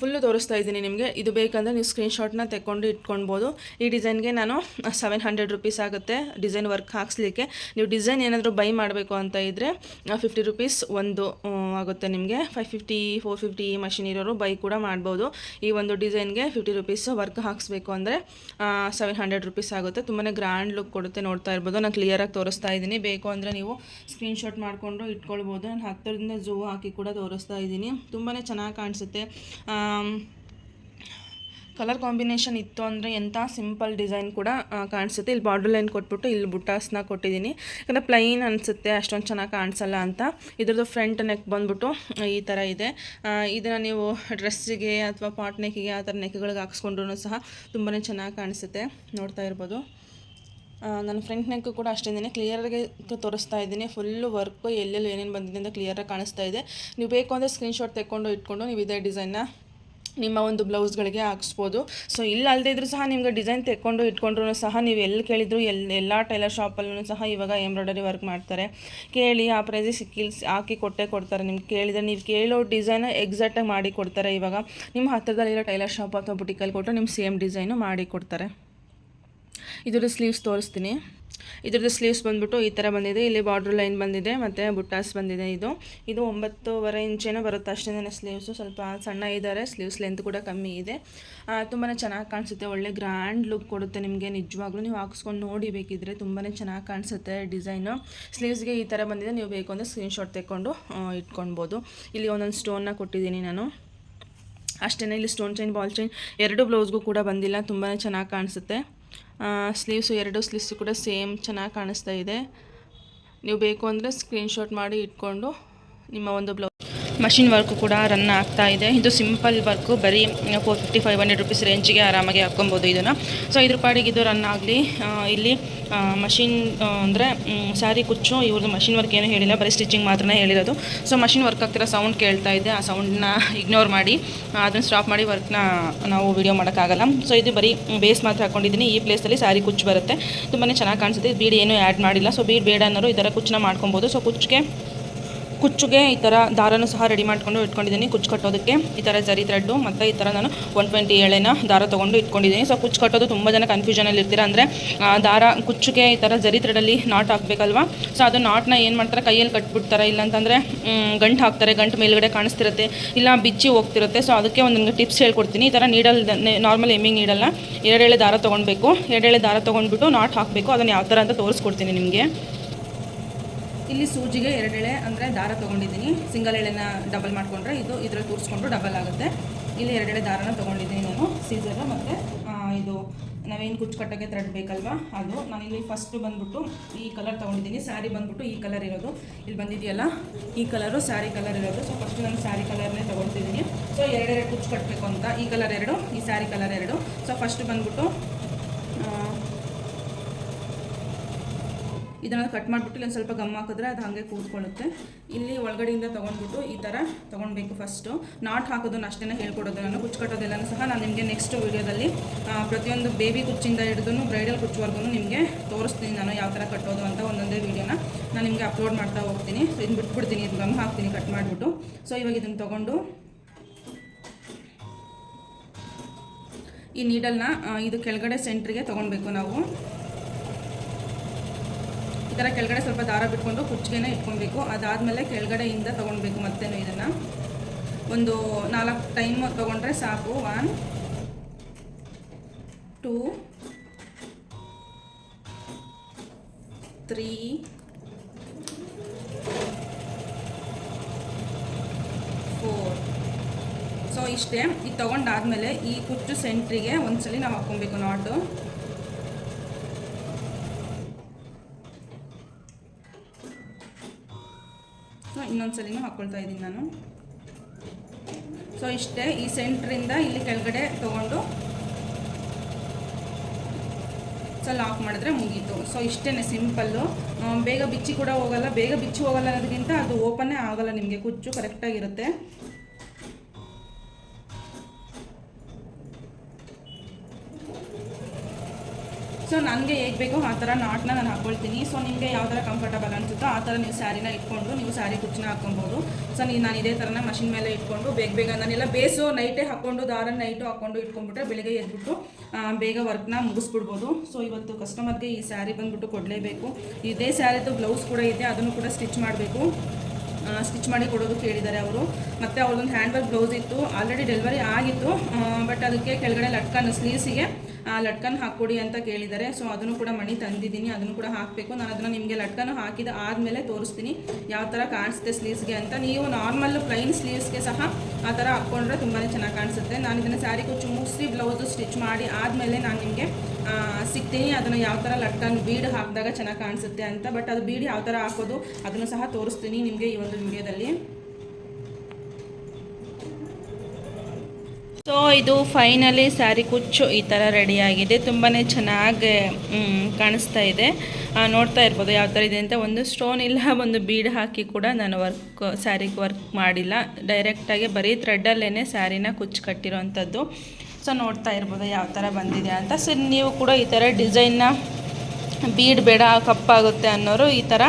ಫುಲ್ಲು ತೋರಿಸ್ತಾ ಇದ್ದೀನಿ ನಿಮಗೆ. ಇದು ಬೇಕಂದರೆ ನೀವು ಸ್ಕ್ರೀನ್ಶಾಟ್ನ ತೆಕ್ಕೊಂಡು ಇಟ್ಕೊಳ್ಬೋದು. ಈ ಡಿಸೈನ್ಗೆ ನಾನು ಸೆವೆನ್ ಹಂಡ್ರೆಡ್ ರುಪೀಸ್ ಆಗುತ್ತೆ ಡಿಸೈನ್ ವರ್ಕ್ ಹಾಕ್ಸ್ಲಿಕ್ಕೆ. ನೀವು ಡಿಸೈನ್ ಏನಾದರೂ ಬೈ ಮಾಡಬೇಕು ಅಂತ ಇದ್ದರೆ ಫಿಫ್ಟಿ ರುಪೀಸ್ ಒಂದು ಆಗುತ್ತೆ ನಿಮಗೆ. Five fifty four fifty machine ಇರೋರು ಬೈ ಕೂಡ ಮಾಡ್ಬೋದು. ಈ ಒಂದು ಡಿಸೈನ್ಗೆ ಫಿಫ್ಟಿ ರುಪೀಸ್ ವರ್ಕ್ ಹಾಕ್ಸ್ಬೇಕು ಅಂದರೆ ಸೆವೆನ್ ಹಂಡ್ರೆಡ್ ರುಪೀಸ್ ಆಗುತ್ತೆ. ತುಂಬಾ ಗ್ರ್ಯಾಂಡ್ ಲುಕ್ ಕೊಡುತ್ತೆ ನೋಡ್ತಾ ಇರ್ಬೋದು. ನಾನು ಕ್ಲಿಯರಾಗಿ ತೋರಿಸ್ತಾ ಇದ್ದೀನಿ. ಬೇಕು ಅಂದರೆ ನೀವು ಸ್ಕ್ರೀನ್ಶಾಟ್ ಮಾಡಿಕೊಂಡು ಇಟ್ಕೊಳ್ಬೋದು. ನಾನು ಹತ್ತರಿಂದ ಝೂ ಹಾಕಿ ಕೂಡ ತೋರಿಸ್ತಾ ಇದ್ದೀನಿ. ತುಂಬಾ ಚೆನ್ನಾಗಿ ಕಾಣಿಸುತ್ತೆ. ಕಲರ್ ಕಾಂಬಿನೇಷನ್ ಇತ್ತು ಅಂದರೆ ಎಂಥ ಸಿಂಪಲ್ ಡಿಸೈನ್ ಕೂಡ ಕಾಣಿಸುತ್ತೆ. ಇಲ್ಲಿ ಬಾರ್ಡರ್ ಲೈನ್ ಕೊಟ್ಬಿಟ್ಟು ಇಲ್ಲಿ ಬುಟ್ಟಾಸ್ನ ಕೊಟ್ಟಿದ್ದೀನಿ. ಯಾಕಂದರೆ ಪ್ಲೈನ್ ಅನಿಸುತ್ತೆ, ಅಷ್ಟೊಂದು ಚೆನ್ನಾಗಿ ಕಾಣಿಸಲ್ಲ ಅಂತ. ಇದ್ರದ್ದು ಫ್ರಂಟ್ ನೆಕ್ ಬಂದ್ಬಿಟ್ಟು, ಈ ಥರ ಇದೆ. ಇದನ್ನು ನೀವು ಡ್ರೆಸ್ಸಿಗೆ ಅಥವಾ ಪಾಟ್ ನೆಕ್ಕಿಗೆ ಆ ಥರ ನೆಕ್ಗಳಿಗೆ ಹಾಕ್ಸ್ಕೊಂಡ್ರೂ ಸಹ ತುಂಬಾ ಚೆನ್ನಾಗಿ ಕಾಣಿಸುತ್ತೆ. ನೋಡ್ತಾ ಇರ್ಬೋದು. ನನ್ನ ಫ್ರಂಟ್ ನೆಕ್ ಕೂಡ ಅಷ್ಟೇ ಕ್ಲಿಯರಾಗಿ ತೋರಿಸ್ತಾ ಇದ್ದೀನಿ. ಫುಲ್ಲು ವರ್ಕು ಎಲ್ಲೆಲ್ಲಿ ಏನೇನು ಬಂದಿದೆ ಅಂತ ಕ್ಲಿಯರಾಗಿ ಕಾಣಿಸ್ತಾ ಇದೆ. ನೀವು ಬೇಕು ಅಂದರೆ ಸ್ಕ್ರೀನ್ಶಾಟ್ ತೆಕ್ಕೊಂಡು ಇಟ್ಕೊಂಡು ನೀವು ಇದೇ ಡಿಸೈನ್ನ ನಿಮ್ಮ ಒಂದು ಬ್ಲೌಸ್ಗಳಿಗೆ ಹಾಕ್ಸ್ಬೋದು. ಸೊ ಇಲ್ಲಿ ಅಲ್ಲದೆ ಇದ್ರೂ ಸಹ ನಿಮ್ಗೆ ಡಿಸೈನ್ ತೆಕ್ಕೊಂಡು ಇಟ್ಕೊಂಡ್ರೂ ಸಹ ನೀವು ಎಲ್ಲಿ ಕೇಳಿದ್ರು ಎಲ್ಲಿ ಎಲ್ಲ ಟೈಲರ್ ಶಾಪಲ್ಲೂ ಸಹ ಇವಾಗ ಎಂಬ್ರಾಯ್ಡರಿ ವರ್ಕ್ ಮಾಡ್ತಾರೆ. ಕೇಳಿ ಆ ಪ್ರೈಸಿಗೆ ಸಿಕ್ಕಿಲ್ಸ್ ಹಾಕಿ ಕೊಟ್ಟೆ ಕೊಡ್ತಾರೆ ನಿಮ್ಗೆ. ಕೇಳಿದರೆ ನೀವು ಕೇಳೋ ಡಿಸೈನ್ ಎಕ್ಸಾಕ್ಟಾಗಿ ಮಾಡಿ ಕೊಡ್ತಾರೆ ಇವಾಗ. ನಿಮ್ಮ ಹತ್ತಿರದಲ್ಲಿರೋ ಟೈಲರ್ ಶಾಪ್ ಅಥವಾ ಬುಟಿಕಲ್ಲಿ ಕೊಟ್ಟು ನಿಮ್ಮ ಸೇಮ್ ಡಿಸೈನು ಮಾಡಿ ಕೊಡ್ತಾರೆ. ಇದ್ರದ್ದು ಸ್ಲೀವ್ಸ್ ತೋರಿಸ್ತೀನಿ. ಇದ್ರದ್ದು ಸ್ಲೀವ್ಸ್ ಬಂದ್ಬಿಟ್ಟು ಈ ಥರ ಬಂದಿದೆ. ಇಲ್ಲಿ ಬಾರ್ಡ್ರ್ ಲೈನ್ ಬಂದಿದೆ, ಮತ್ತು ಬುಟ್ಟಾಸ್ ಬಂದಿದೆ ಇದು. ಇದು ಒಂಬತ್ತುವರೆ ಇಂಚೇನೋ ಬರುತ್ತೆ ಅಷ್ಟೇ ಸ್ಲೀವ್ಸು ಸ್ವಲ್ಪ ಸಣ್ಣ ಇದ್ದಾರೆ ಸ್ಲೀವ್ಸ್ ಲೆಂತ್ ಕೂಡ ಕಮ್ಮಿ ಇದೆ. ತುಂಬಾ ಚೆನ್ನಾಗಿ ಕಾಣಿಸುತ್ತೆ. ಒಳ್ಳೆ ಗ್ರ್ಯಾಂಡ್ ಲುಕ್ ಕೊಡುತ್ತೆ ನಿಮಗೆ, ನಿಜವಾಗ್ಲೂ. ನೀವು ಹಾಕಿಸ್ಕೊಂಡು ನೋಡಿ ಬೇಕಿದ್ರೆ ತುಂಬಾ ಚೆನ್ನಾಗಿ ಕಾಣಿಸುತ್ತೆ ಡಿಸೈನು ಸ್ಲೀವ್ಸ್ಗೆ ಈ ಥರ ಬಂದಿದೆ. ನೀವು ಬೇಕು ಅಂದರೆ ಸ್ಕ್ರೀನ್ಶಾಟ್ ತೆಕ್ಕೊಂಡು ಇಟ್ಕೊಳ್ಬೋದು. ಇಲ್ಲಿ ಒಂದೊಂದು ಸ್ಟೋನ್ನ ಕೊಟ್ಟಿದ್ದೀನಿ ನಾನು. ಅಷ್ಟೇ ಇಲ್ಲಿ ಸ್ಟೋನ್ ಚೈನ್ ಬಾಲ್ ಚೈನ್ ಎರಡು ಬ್ಲೌಸ್ಗೂ ಕೂಡ ಬಂದಿಲ್ಲ. ತುಂಬಾ ಚೆನ್ನಾಗಿ ಕಾಣಿಸುತ್ತೆ. ಸ್ಲೀವ್ಸು ಎರಡು ಸ್ಲೀವ್ಸು ಕೂಡ ಸೇಮ್ ಚೆನ್ನಾಗಿ ಕಾಣಿಸ್ತಾ ಇದೆ. ನೀವು ಬೇಕು ಅಂದರೆ ಸ್ಕ್ರೀನ್ಶಾಟ್ ಮಾಡಿ ಇಟ್ಕೊಂಡು ನಿಮ್ಮ ಒಂದು ಬ್ಲೌಸ್ ಮಷಿನ್ ವರ್ಕು ಕೂಡ ರನ್ ಆಗ್ತಾ ಇದೆ. ಇದು ಸಿಂಪಲ್ ವರ್ಕು ಬರೀ four fifty five hundred rupees ರೇಂಜಿಗೆ ಆರಾಮಾಗಿ ಹಾಕ್ಕೊಬೋದು ಇದನ್ನು. ಸೊ ಇದ್ರ ಪಾಡಿಗೆ ಇದು ರನ್ ಆಗಲಿ ಇಲ್ಲಿ ಮಷಿನ್ ಅಂದರೆ ಸ್ಯಾರಿ ಕುಚ್ಚು ಇವ್ರದ್ದು ಮಷಿನ್ ವರ್ಕ್ ಏನೂ ಹೇಳಿಲ್ಲ. ಬರೀ ಸ್ಟಿಚಿಂಗ್ ಮಾತ್ರನೇ ಹೇಳಿರೋದು. ಸೊ ಮಷಿನ್ ವರ್ಕ್ ಆಗ್ತಿರೋ ಸೌಂಡ್ ಕೇಳ್ತಾ ಇದೆ. ಆ ಸೌಂಡನ್ನ ಇಗ್ನೋರ್ ಮಾಡಿ ಅದನ್ನು ಸ್ಟಾಪ್ ಮಾಡಿ ವರ್ಕ್ನ ನಾವು ವೀಡಿಯೋ ಮಾಡೋಕ್ಕಾಗಲ್ಲ. ಸೊ ಇದು ಬರೀ ಬೇಸ್ ಮಾತ್ರ ಹಾಕೊಂಡಿದ್ದೀನಿ. ಈ ಪ್ಲೇಸಲ್ಲಿ ಸ್ಯಾರಿ ಕುಚ್ಚು ಬರುತ್ತೆ. ತುಂಬಾ ಚೆನ್ನಾಗಿ ಕಾಣಿಸುತ್ತೆ. ಬೀಡ್ ಏನೂ ಆ್ಯಡ್ ಮಾಡಿಲ್ಲ. ಸೊ ಬೀಡ್ ಬೇಡ ಅನ್ನೋರು ಈ ಥರ ಕುಚ್ಚನ್ನ ಮಾಡ್ಕೊಬೋದು. ಸೊ ಕುಚ್ಚಿಗೆ ಕುಚ್ಚುಗೆ ಈ ಥರ ದಾರನೂ ಸಹ ರೆಡಿ ಮಾಡ್ಕೊಂಡು ಇಟ್ಕೊಂಡಿದ್ದೀನಿ. ಕುಚ್ಚು ಕಟ್ಟೋದಕ್ಕೆ ಈ ಥರ ಜರಿ ಥ್ರೆಡ್ಡು ಮತ್ತು ಈ ಥರ ನಾನು ಒನ್ ಟ್ವೆಂಟಿ ಎಳೆನ ದಾರ ತೊಗೊಂಡು ಇಟ್ಕೊಂಡಿದ್ದೀನಿ. ಸೊ ಕುಚ್ಚು ಕಟ್ಟೋದು ತುಂಬ ಜನ ಕನ್ಫ್ಯೂಷನಲ್ಲಿ ಇರ್ತೀರ ಅಂದರೆ ದಾರ, ಕುಚ್ಚುಗೆ ಈ ಥರ ಜರಿ ಥ್ರೆಡಲ್ಲಿ ನಾಟ್ ಹಾಕಬೇಕಲ್ವಾ? ಸೊ ಅದು ನಾಟ್ನ ಏನು ಮಾಡ್ತಾರೆ? ಕೈಯಲ್ಲಿ ಕಟ್ಬಿಡ್ತಾರೆ. ಇಲ್ಲಾಂತಂದರೆ ಗಂಟು ಹಾಕ್ತಾರೆ. ಗಂಟು ಮೇಲ್ಗಡೆ ಕಾಣಿಸ್ತಿರುತ್ತೆ. ಇಲ್ಲ, ಬಿಚ್ಚಿ ಹೋಗ್ತಿರುತ್ತೆ. ಸೊ ಅದಕ್ಕೆ ಒಂದು ಟಿಪ್ಸ್ ಹೇಳ್ಕೊಡ್ತೀನಿ. ಈ ಥರ ನೀಡಲ್ ನಾರ್ಮಲ್ ಎಮ್ಮಿಂಗ್ ನೀಡಲ್ಲ ಎರಡೆಳೆ ದಾರ ತೊಗೊಳ್ಬೇಕು ಎರಡೆಳೆ ದಾರ ತೊಗೊಂಡ್ಬಿಟ್ಟು ನಾಟ್ ಹಾಕಬೇಕು. ಅದನ್ನು ಯಾವ ಥರ ಅಂತ ತೋರಿಸ್ಕೊಡ್ತೀನಿ ನಿಮಗೆ. ಇಲ್ಲಿ ಸೂಜಿಗೆ ಎರಡೆಳೆ ಅಂದರೆ ದಾರ ತೊಗೊಂಡಿದ್ದೀನಿ. ಸಿಂಗಲ್ ಎಳೆನ ಡಬಲ್ ಮಾಡಿಕೊಂಡ್ರೆ ಇದು ಇದರಲ್ಲಿ ತೋರಿಸ್ಕೊಂಡು ಡಬಲ್ ಆಗುತ್ತೆ. ಇಲ್ಲಿ ಎರಡೆಳೆ ದಾರನ ತೊಗೊಂಡಿದ್ದೀನಿ ನಾನು ಸೀಸರ್ ಮತ್ತು ಇದು ನಾವೇನು ಕುಚ್ಚು ಕಟ್ಟೋಕ್ಕೆ ಥ್ರೆಡ್ ಬೇಕಲ್ವಾ? ಅದು ನಾನಿಲ್ಲಿ ಫಸ್ಟು ಬಂದ್ಬಿಟ್ಟು ಈ ಕಲರ್ ತೊಗೊಂಡಿದ್ದೀನಿ. ಸ್ಯಾರಿ ಬಂದ್ಬಿಟ್ಟು ಈ ಕಲರ್ ಇರೋದು. ಇಲ್ಲಿ ಬಂದಿದೆಯಲ್ಲ, ಈ ಕಲರು ಸ್ಯಾರಿ ಕಲರ್ ಇರೋದು. ಸೊ ಫಸ್ಟು ನಾನು ಸ್ಯಾರಿ ಕಲರ್ನೇ ತೊಗೊಳ್ತಿದ್ದೀನಿ ಸೊ ಎರಡೆರಡು ಕುಚ್ಚು ಕಟ್ಟಬೇಕು ಅಂತ. ಈ ಕಲರ್ ಎರಡು, ಈ ಸ್ಯಾರಿ ಕಲರ್ ಎರಡು. ಸೊ ಫಸ್ಟ್ ಬಂದ್ಬಿಟ್ಟು ಇದನ್ನು ಕಟ್ ಮಾಡಿಬಿಟ್ಟು ಇಲ್ಲಿ ಸ್ವಲ್ಪ ಗಮ್ ಹಾಕಿದ್ರೆ ಅದು ಹಾಗೆ ಕೂತ್ಕೊಳ್ಳುತ್ತೆ. ಇಲ್ಲಿ ಒಳಗಡೆಯಿಂದ ತೊಗೊಂಡ್ಬಿಟ್ಟು ಈ ಥರ ತೊಗೊಳ್ಬೇಕು ಫಸ್ಟು ನಾಟ್ ಹಾಕೋದನ್ನ ಅಷ್ಟೇ ಹೇಳ್ಕೊಡೋದು ನಾನು, ಕುಚ್ಚು ಕಟ್ಟೋದೆಲ್ಲನೂ ಸಹ ನಾನು ನಿಮಗೆ ನೆಕ್ಸ್ಟ್ ವೀಡಿಯೋದಲ್ಲಿ ಪ್ರತಿಯೊಂದು ಬೇಬಿ ಕುಚ್ಚಿಂದ ಹಿಡಿದು ಬ್ರೈಡಲ್ ಕುಚ್ಚುವರೆಗೂ ನಿಮಗೆ ತೋರಿಸ್ತೀನಿ ನಾನು ಯಾವ ಥರ ಕಟ್ಟೋದು ಅಂತ ಒಂದೊಂದೇ ವೀಡಿಯೋನ ನಾನು ನಿಮಗೆ ಅಪ್ಲೋಡ್ ಮಾಡ್ತಾ ಹೋಗ್ತೀನಿ. ಸೊ ಇದನ್ನು ಬಿಟ್ಬಿಡ್ತೀನಿ, ಇದು ಗಮ್ ಹಾಕ್ತೀನಿ ಕಟ್ ಮಾಡಿಬಿಟ್ಟು. ಸೊ ಇವಾಗ ಇದನ್ನು ತೊಗೊಂಡು ಈ ನೀಡಲ್ನ ಇದು ಕೆಳಗಡೆ ಸೆಂಟ್ರಿಗೆ ತೊಗೊಳ್ಬೇಕು ನಾವು. ಥರ ಕೆಳಗಡೆ ಸ್ವಲ್ಪ ದಾರ ಬಿಟ್ಕೊಂಡು ಕುಚ್ಚಿಗೆನೇ ಇಟ್ಕೊಬೇಕು. ಅದಾದಮೇಲೆ ಕೆಳಗಡೆಯಿಂದ ತೊಗೊಳ್ಬೇಕು ಮತ್ತೇನು ಇದನ್ನು. ಒಂದು ನಾಲ್ಕು ಟೈಮ್ ತೊಗೊಂಡ್ರೆ ಸಾಕು. One two three four so ಇಷ್ಟೇ. ಇದು ತೊಗೊಂಡಾದ್ಮೇಲೆ ಈ ಕುಚ್ಚು ಸೆಂಟ್ರಿಗೆ ಒಂದ್ಸಲಿ ನಾವು ಹಾಕ್ಕೊಬೇಕು ನಾಟು ಇನ್ನೊಂದು ಸಲಿನೂ ಹಾಕ್ಕೊಳ್ತಾ ಇದ್ದೀನಿ ನಾನು. ಸೊ ಇಷ್ಟೇ, ಈ ಸೆಂಟ್ರಿಂದ ಇಲ್ಲಿ ಕೆಳಗಡೆ ತೊಗೊಂಡು ಸೊ, ಲಾಕ್ ಮಾಡಿದ್ರೆ ಮುಗೀತು. ಸೊ ಇಷ್ಟೇ ಸಿಂಪಲ್ಲು. ಬೇಗ ಬಿಚ್ಚಿ ಕೂಡ ಹೋಗಲ್ಲ, ಬೇಗ ಬಿಚ್ಚಿ ಹೋಗಲ್ಲ ಅನ್ನೋದಕ್ಕಿಂತ ಅದು ಓಪನ್ನೇ ಆಗಲ್ಲ ನಿಮಗೆ, ಕುಚ್ಚು ಕರೆಕ್ಟಾಗಿರುತ್ತೆ ಸೊ ನನಗೆ ಹೇಗೆ ಬೇಕೋ ಆ ಥರ ನಾಟ್ನ ನಾನು ಹಾಕ್ಕೊಳ್ತೀನಿ ಸೊ ನಿಮಗೆ ಯಾವ ಥರ ಕಂಫರ್ಟಬಲ್ ಅನಿಸುತ್ತೋ ಆ ಥರ ನೀವು ಸ್ಯಾರಿನ ಇಟ್ಕೊಂಡು, ನೀವು ಸ್ಯಾರಿ ಕುಚ್ಚನ್ನ ಹಾಕ್ಕೊಬೋದು. ಸೊ ನೀವು ನಾನು ಇದೇ ಥರನ ಮಷಿನ್ ಮೇಲೆ ಇಟ್ಕೊಂಡು ಬೇಗ ಬೇಗ ನಾನೆಲ್ಲ ಬೇಸು ನೈಟೇ ಹಾಕ್ಕೊಂಡು ದಾರ ನೈಟು ಹಾಕ್ಕೊಂಡು ಇಟ್ಕೊಂಡ್ಬಿಟ್ರೆ ಬೆಳಿಗ್ಗೆ ಎದ್ಬಿಟ್ಟು ಬೇಗ ವರ್ಕ್ನ ಮುಗಿಸ್ಬಿಡ್ಬೋದು. ಸೊ ಇವತ್ತು ಕಸ್ಟಮರ್ಗೆ ಈ ಸ್ಯಾರಿ ಬಂದುಬಿಟ್ಟು ಕೊಡಲೇಬೇಕು. ಇದೇ ಸ್ಯಾರಿದು ಬ್ಲೌಸ್ ಕೂಡ ಇದೆ, ಅದನ್ನು ಕೂಡ ಸ್ಟಿಚ್ ಮಾಡಬೇಕು. ಸ್ಟಿಚ್ ಮಾಡಿ ಕೊಡೋದು ಕೇಳಿದ್ದಾರೆ ಅವರು. ಮತ್ತು ಅವ್ರದ್ದೊಂದು ಹ್ಯಾಂಡ್ ವರ್ಕ್ ಬ್ಲೌಸ್ ಇತ್ತು. ಆಲ್ರೆಡಿ ಡೆಲಿವರಿ ಆಗಿತ್ತು. ಬಟ್ ಅದಕ್ಕೆ ಕೆಳಗಡೆ ಲಟ್ಕನ್ನು ಸ್ಲೀವ್ಸಿಗೆ ಲಟ್ಕನ್ ಹಾಕ್ಕೊಡಿ ಅಂತ ಕೇಳಿದ್ದಾರೆ. ಸೊ ಅದನ್ನು ಕೂಡ ಮಣಿ ತಂದಿದ್ದೀನಿ. ಅದನ್ನು ಕೂಡ ಹಾಕಬೇಕು. ನಾನು ಅದನ್ನು ನಿಮಗೆ ಲಟ್ಕನ್ ಹಾಕಿದ ಆದಮೇಲೆ ತೋರಿಸ್ತೀನಿ ಯಾವ ಥರ ಕಾಣಿಸುತ್ತೆ ಸ್ಲೀವ್ಸ್ಗೆ ಅಂತ. ನೀವು ನಾರ್ಮಲ್ ಪ್ಲೈನ್ ಸ್ಲೀವ್ಸ್ಗೆ ಸಹ ಆ ಥರ ಹಾಕ್ಕೊಂಡ್ರೆ ತುಂಬಾ ಚೆನ್ನಾಗಿ ಕಾಣಿಸುತ್ತೆ. ನಾನು ಇದನ್ನು ಸ್ಯಾರಿ ಕುಚ್ಚು ಮುಗಿಸಿ ಬ್ಲೌಸು ಸ್ಟಿಚ್ ಮಾಡಿ ಆದಮೇಲೆ ನಾನು ನಿಮಗೆ ಸಿಗ್ತೀನಿ. ಅದನ್ನು ಯಾವ ಥರ ಲಟ್ಕನ್ ಬೀಡ್ ಹಾಕಿದಾಗ ಚೆನ್ನಾಗಿ ಕಾಣಿಸುತ್ತೆ ಅಂತ. ಬಟ್ ಅದು ಬೀಡ್ ಯಾವ ಥರ ಹಾಕೋದು ಅದನ್ನು ಸಹ ತೋರಿಸ್ತೀನಿ ನಿಮಗೆ ಈ ಒಂದು ವಿಡಿಯೋದಲ್ಲಿ ಸೊ ಇದು ಫೈನಲಿ ಸ್ಯಾರಿ ಕುಚ್ಚು ಈ ಥರ ರೆಡಿಯಾಗಿದೆ ತುಂಬಾ ಚೆನ್ನಾಗಿ ಕಾಣಿಸ್ತಾ ಇದೆ. ನೋಡ್ತಾ ಇರ್ಬೋದು ಯಾವ ಥರ ಇದೆ ಅಂತ. ಒಂದು ಸ್ಟೋನ್ ಇಲ್ಲ, ಒಂದು ಬೀಡ್ ಹಾಕಿ ಕೂಡ ನಾನು ವರ್ಕ್ ಸ್ಯಾರಿಗೆ ವರ್ಕ್ ಮಾಡಿಲ್ಲ. ಡೈರೆಕ್ಟಾಗಿ ಬರೀ ಥ್ರೆಡ್ಡಲ್ಲೇ ಸ್ಯಾರಿನ ಕುಚ್ಚು ಕಟ್ಟಿರೋವಂಥದ್ದು. ಸೊ ನೋಡ್ತಾ ಇರ್ಬೋದು ಯಾವ ಥರ ಬಂದಿದೆ ಅಂತ. ಸೊ ನೀವು ಕೂಡ ಈ ಥರ ಡಿಸೈನ್ನ ಬೀಡ್ ಬೇಡ, ಕಪ್ಪಾಗುತ್ತೆ ಅನ್ನೋರು ಈ ಥರ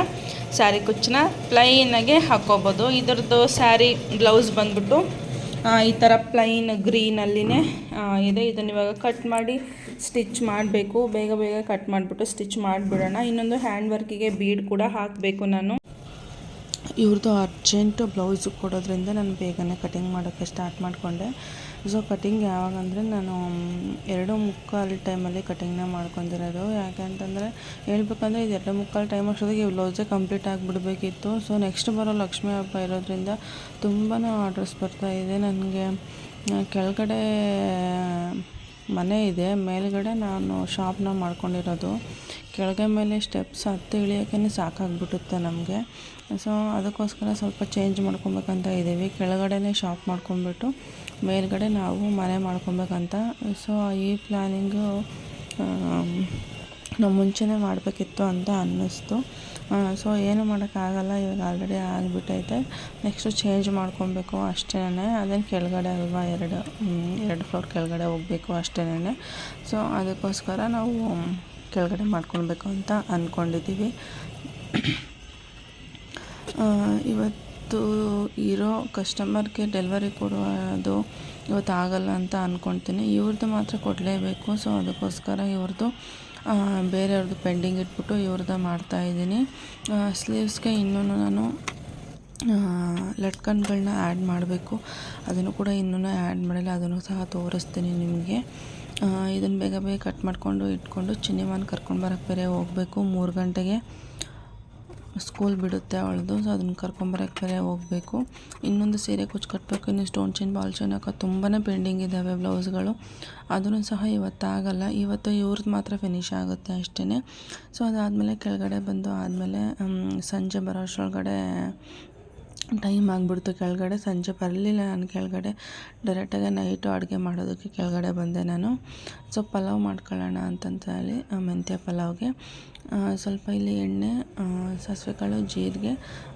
ಸ್ಯಾರಿ ಕುಚ್ಚನ್ನ ಪ್ಲೈನಾಗೆ ಹಾಕ್ಕೋಬೋದು ಇದ್ರದ್ದು ಸ್ಯಾರಿ ಬ್ಲೌಸ್ ಬಂದ್ಬಿಟ್ಟು ಈ ಥರ ಪ್ಲೈನ್ ಗ್ರೀನಲ್ಲಿನೇ ಇದೆ. ಇದನ್ನು ಇವಾಗ ಕಟ್ ಮಾಡಿ ಸ್ಟಿಚ್ ಮಾಡಬೇಕು. ಬೇಗ ಬೇಗ ಕಟ್ ಮಾಡಿಬಿಟ್ಟು ಸ್ಟಿಚ್ ಮಾಡಿಬಿಡೋಣ. ಇನ್ನೊಂದು ಹ್ಯಾಂಡ್ ವರ್ಕಿಗೆ ಬೀಡ್ ಕೂಡ ಹಾಕಬೇಕು ನಾನು. ಇವ್ರದ್ದು ಅರ್ಜೆಂಟು ಬ್ಲೌಸು ಕೊಡೋದ್ರಿಂದ ನಾನು ಬೇಗನೆ ಕಟಿಂಗ್ ಮಾಡೋಕ್ಕೆ ಸ್ಟಾರ್ಟ್ ಮಾಡಿಕೊಂಡೆ. ಸೊ ಕಟಿಂಗ್ ಯಾವಾಗ ಅಂದರೆ ನಾನು ಎರಡು ಮುಕ್ಕಾಲು ಟೈಮಲ್ಲಿ ಕಟಿಂಗ್ನ ಮಾಡ್ಕೊಂಡಿರೋದು. ಯಾಕೆಂತಂದರೆ ಹೇಳ್ಬೇಕಂದ್ರೆ ಇದು ಎರಡು ಮುಕ್ಕಾಲು ಟೈಮ್ ಅಷ್ಟೊತ್ತಿಗೆ ಈ ಬ್ಲೌಸೇ ಕಂಪ್ಲೀಟ್ ಆಗಿಬಿಡ್ಬೇಕಿತ್ತು. ಸೊ ನೆಕ್ಸ್ಟ್ ಬರೋ ಲಕ್ಷ್ಮೀ ಹಬ್ಬ ಇರೋದ್ರಿಂದ ತುಂಬಾ ಆರ್ಡರ್ಸ್ ಬರ್ತಾ ಇದೆ. ನನಗೆ ಕೆಳಗಡೆ, ಮನೆ ಇದೆ. ಮೇಲ್ಗಡೆ ನಾನು ಶಾಪ್ನ ಮಾಡ್ಕೊಂಡಿರೋದು. ಕೆಳಗೆ ಮೇಲೆ ಸ್ಟೆಪ್ಸ್ ಹತ್ತು ಇಳಿಯೋಕೆ ಸಾಕಾಗ್ಬಿಡುತ್ತೆ ನಮಗೆ. ಸೊ ಅದಕ್ಕೋಸ್ಕರ ಸ್ವಲ್ಪ ಚೇಂಜ್ ಮಾಡ್ಕೊಬೇಕಂತ ಇದ್ದೀವಿ ಕೆಳಗಡೆನೇ ಶಾಪ್ ಮಾಡ್ಕೊಂಬಿಟ್ಟು ಮೇಲ್ಗಡೆ ನಾವು ಮನೆ ಮಾಡ್ಕೊಬೇಕಂತ. ಸೊ ಈ ಪ್ಲ್ಯಾನಿಂಗು ನಾವು ಮುಂಚೆನೇ ಮಾಡಬೇಕಿತ್ತು ಅಂತ ಅನ್ನಿಸ್ತು. ಸೊ ಏನು ಮಾಡೋಕ್ಕಾಗಲ್ಲ ಇವಾಗ ಆಲ್ರೆಡಿ ಆಗಿಬಿಟ್ಟೈತೆ ನೆಕ್ಸ್ಟು ಚೇಂಜ್ ಮಾಡ್ಕೊಬೇಕು ಅಷ್ಟೇ ಅದೇನು ಕೆಳಗಡೆ ಅಲ್ವಾ ಎರಡು ಎರಡು ಫ್ಲೋರ್ ಕೆಳಗಡೆ ಹೋಗಬೇಕು ಅಷ್ಟೇ ಸೊ ಅದಕ್ಕೋಸ್ಕರ ನಾವು ಕೆಳಗಡೆ ಮಾಡ್ಕೊಳ್ಬೇಕು ಅಂತ ಅಂದ್ಕೊಂಡಿದ್ದೀವಿ ಆ, ಇವತ್ತು ಇರೋ ಕಸ್ಟಮರ್ಗೆ ಡೆಲಿವರಿ ಕೊಡೋದು ಇವತ್ತು ಆಗಲ್ಲ ಅಂತ ಅಂದ್ಕೊಳ್ತೀನಿ ಇವ್ರದ್ದು ಮಾತ್ರ ಕೊಡಲೇಬೇಕು. ಸೊ ಅದಕ್ಕೋಸ್ಕರ ಇವ್ರದ್ದು ಬೇರೆಯವ್ರದ್ದು ಪೆಂಡಿಂಗ್ ಇಟ್ಬಿಟ್ಟು ಇವ್ರದ್ದು ಮಾಡ್ತಾಯಿದ್ದೀನಿ ಸ್ಲೀವ್ಸ್ಗೆ ಇನ್ನೂ ನಾನು ಲಟ್ಕನ್ಗಳನ್ನ ಆ್ಯಡ್ ಮಾಡಬೇಕು. ಅದನ್ನು ಕೂಡ ಇನ್ನೂ ಆ್ಯಡ್ ಮಾಡಿಲ್ಲ. ಅದನ್ನು ಸಹ ತೋರಿಸ್ತೀನಿ ನಿಮಗೆ. ಇದನ್ನು ಬೇಗ ಬೇಗ ಕಟ್ ಮಾಡಿಕೊಂಡು ಇಟ್ಕೊಂಡು ಚಿನ್ನಿಮಾನ್ ಕರ್ಕೊಂಡು ಬರೋಕ್ಕೆ ಬೇರೆ ಹೋಗಬೇಕು ಮೂರು ಗಂಟೆಗೆ. ಸ್ಕೂಲ್ ಬಿಡುತ್ತೆ ಅವಳದು ಸೊ ಅದನ್ನು ಕರ್ಕೊಂಬರಕ್ಕೆ ಬೇರೆ ಹೋಗಬೇಕು. ಇನ್ನೊಂದು ಸೀರೆ ಕುಚ್ಚು ಕಟ್ಟಬೇಕು ಇನ್ನು ಸ್ಟೋನ್ ಚೈನ್ ಬಾಲ್ ಚೈನ್ ಹಾಕೋ ತುಂಬಾ ಪೆಂಡಿಂಗ್ ಇದ್ದಾವೆ ಬ್ಲೌಸ್ಗಳು ಅದನ್ನು ಸಹ ಇವತ್ತಾಗಲ್ಲ, ಇವತ್ತು ಇವ್ರದ್ದು ಮಾತ್ರ ಫಿನಿಶ್ ಆಗುತ್ತೆ ಅಷ್ಟೇ ಸೊ ಅದಾದಮೇಲೆ ಕೆಳಗಡೆ ಬಂದು ಆದಮೇಲೆ ಸಂಜೆ ಬರೋ ಅಷ್ಟರೊಳಗಡೆ ಟೈಮ್ ಆಗಿಬಿಡ್ತು ಕೆಳಗಡೆ. ಸಂಜೆ ಬರಲಿಲ್ಲ ನಾನು ಕೆಳಗಡೆ. ಡೈರೆಕ್ಟಾಗಿ ನೈಟು ಅಡುಗೆ ಮಾಡೋದಕ್ಕೆ ಕೆಳಗಡೆ ಬಂದೆ ನಾನು. ಸೊ ಪಲಾವ್ ಮಾಡ್ಕೊಳ್ಳೋಣ ಅಂತಂತ ಹೇಳಿ ಆ, ಮೆಂತ್ಯ ಪಲಾವ್ಗೆ. ಸ್ವಲ್ಪ ಇಲ್ಲಿ ಎಣ್ಣೆ ಸಾಸಿವೆ ಕಾಳು ಜೀರಿಗೆ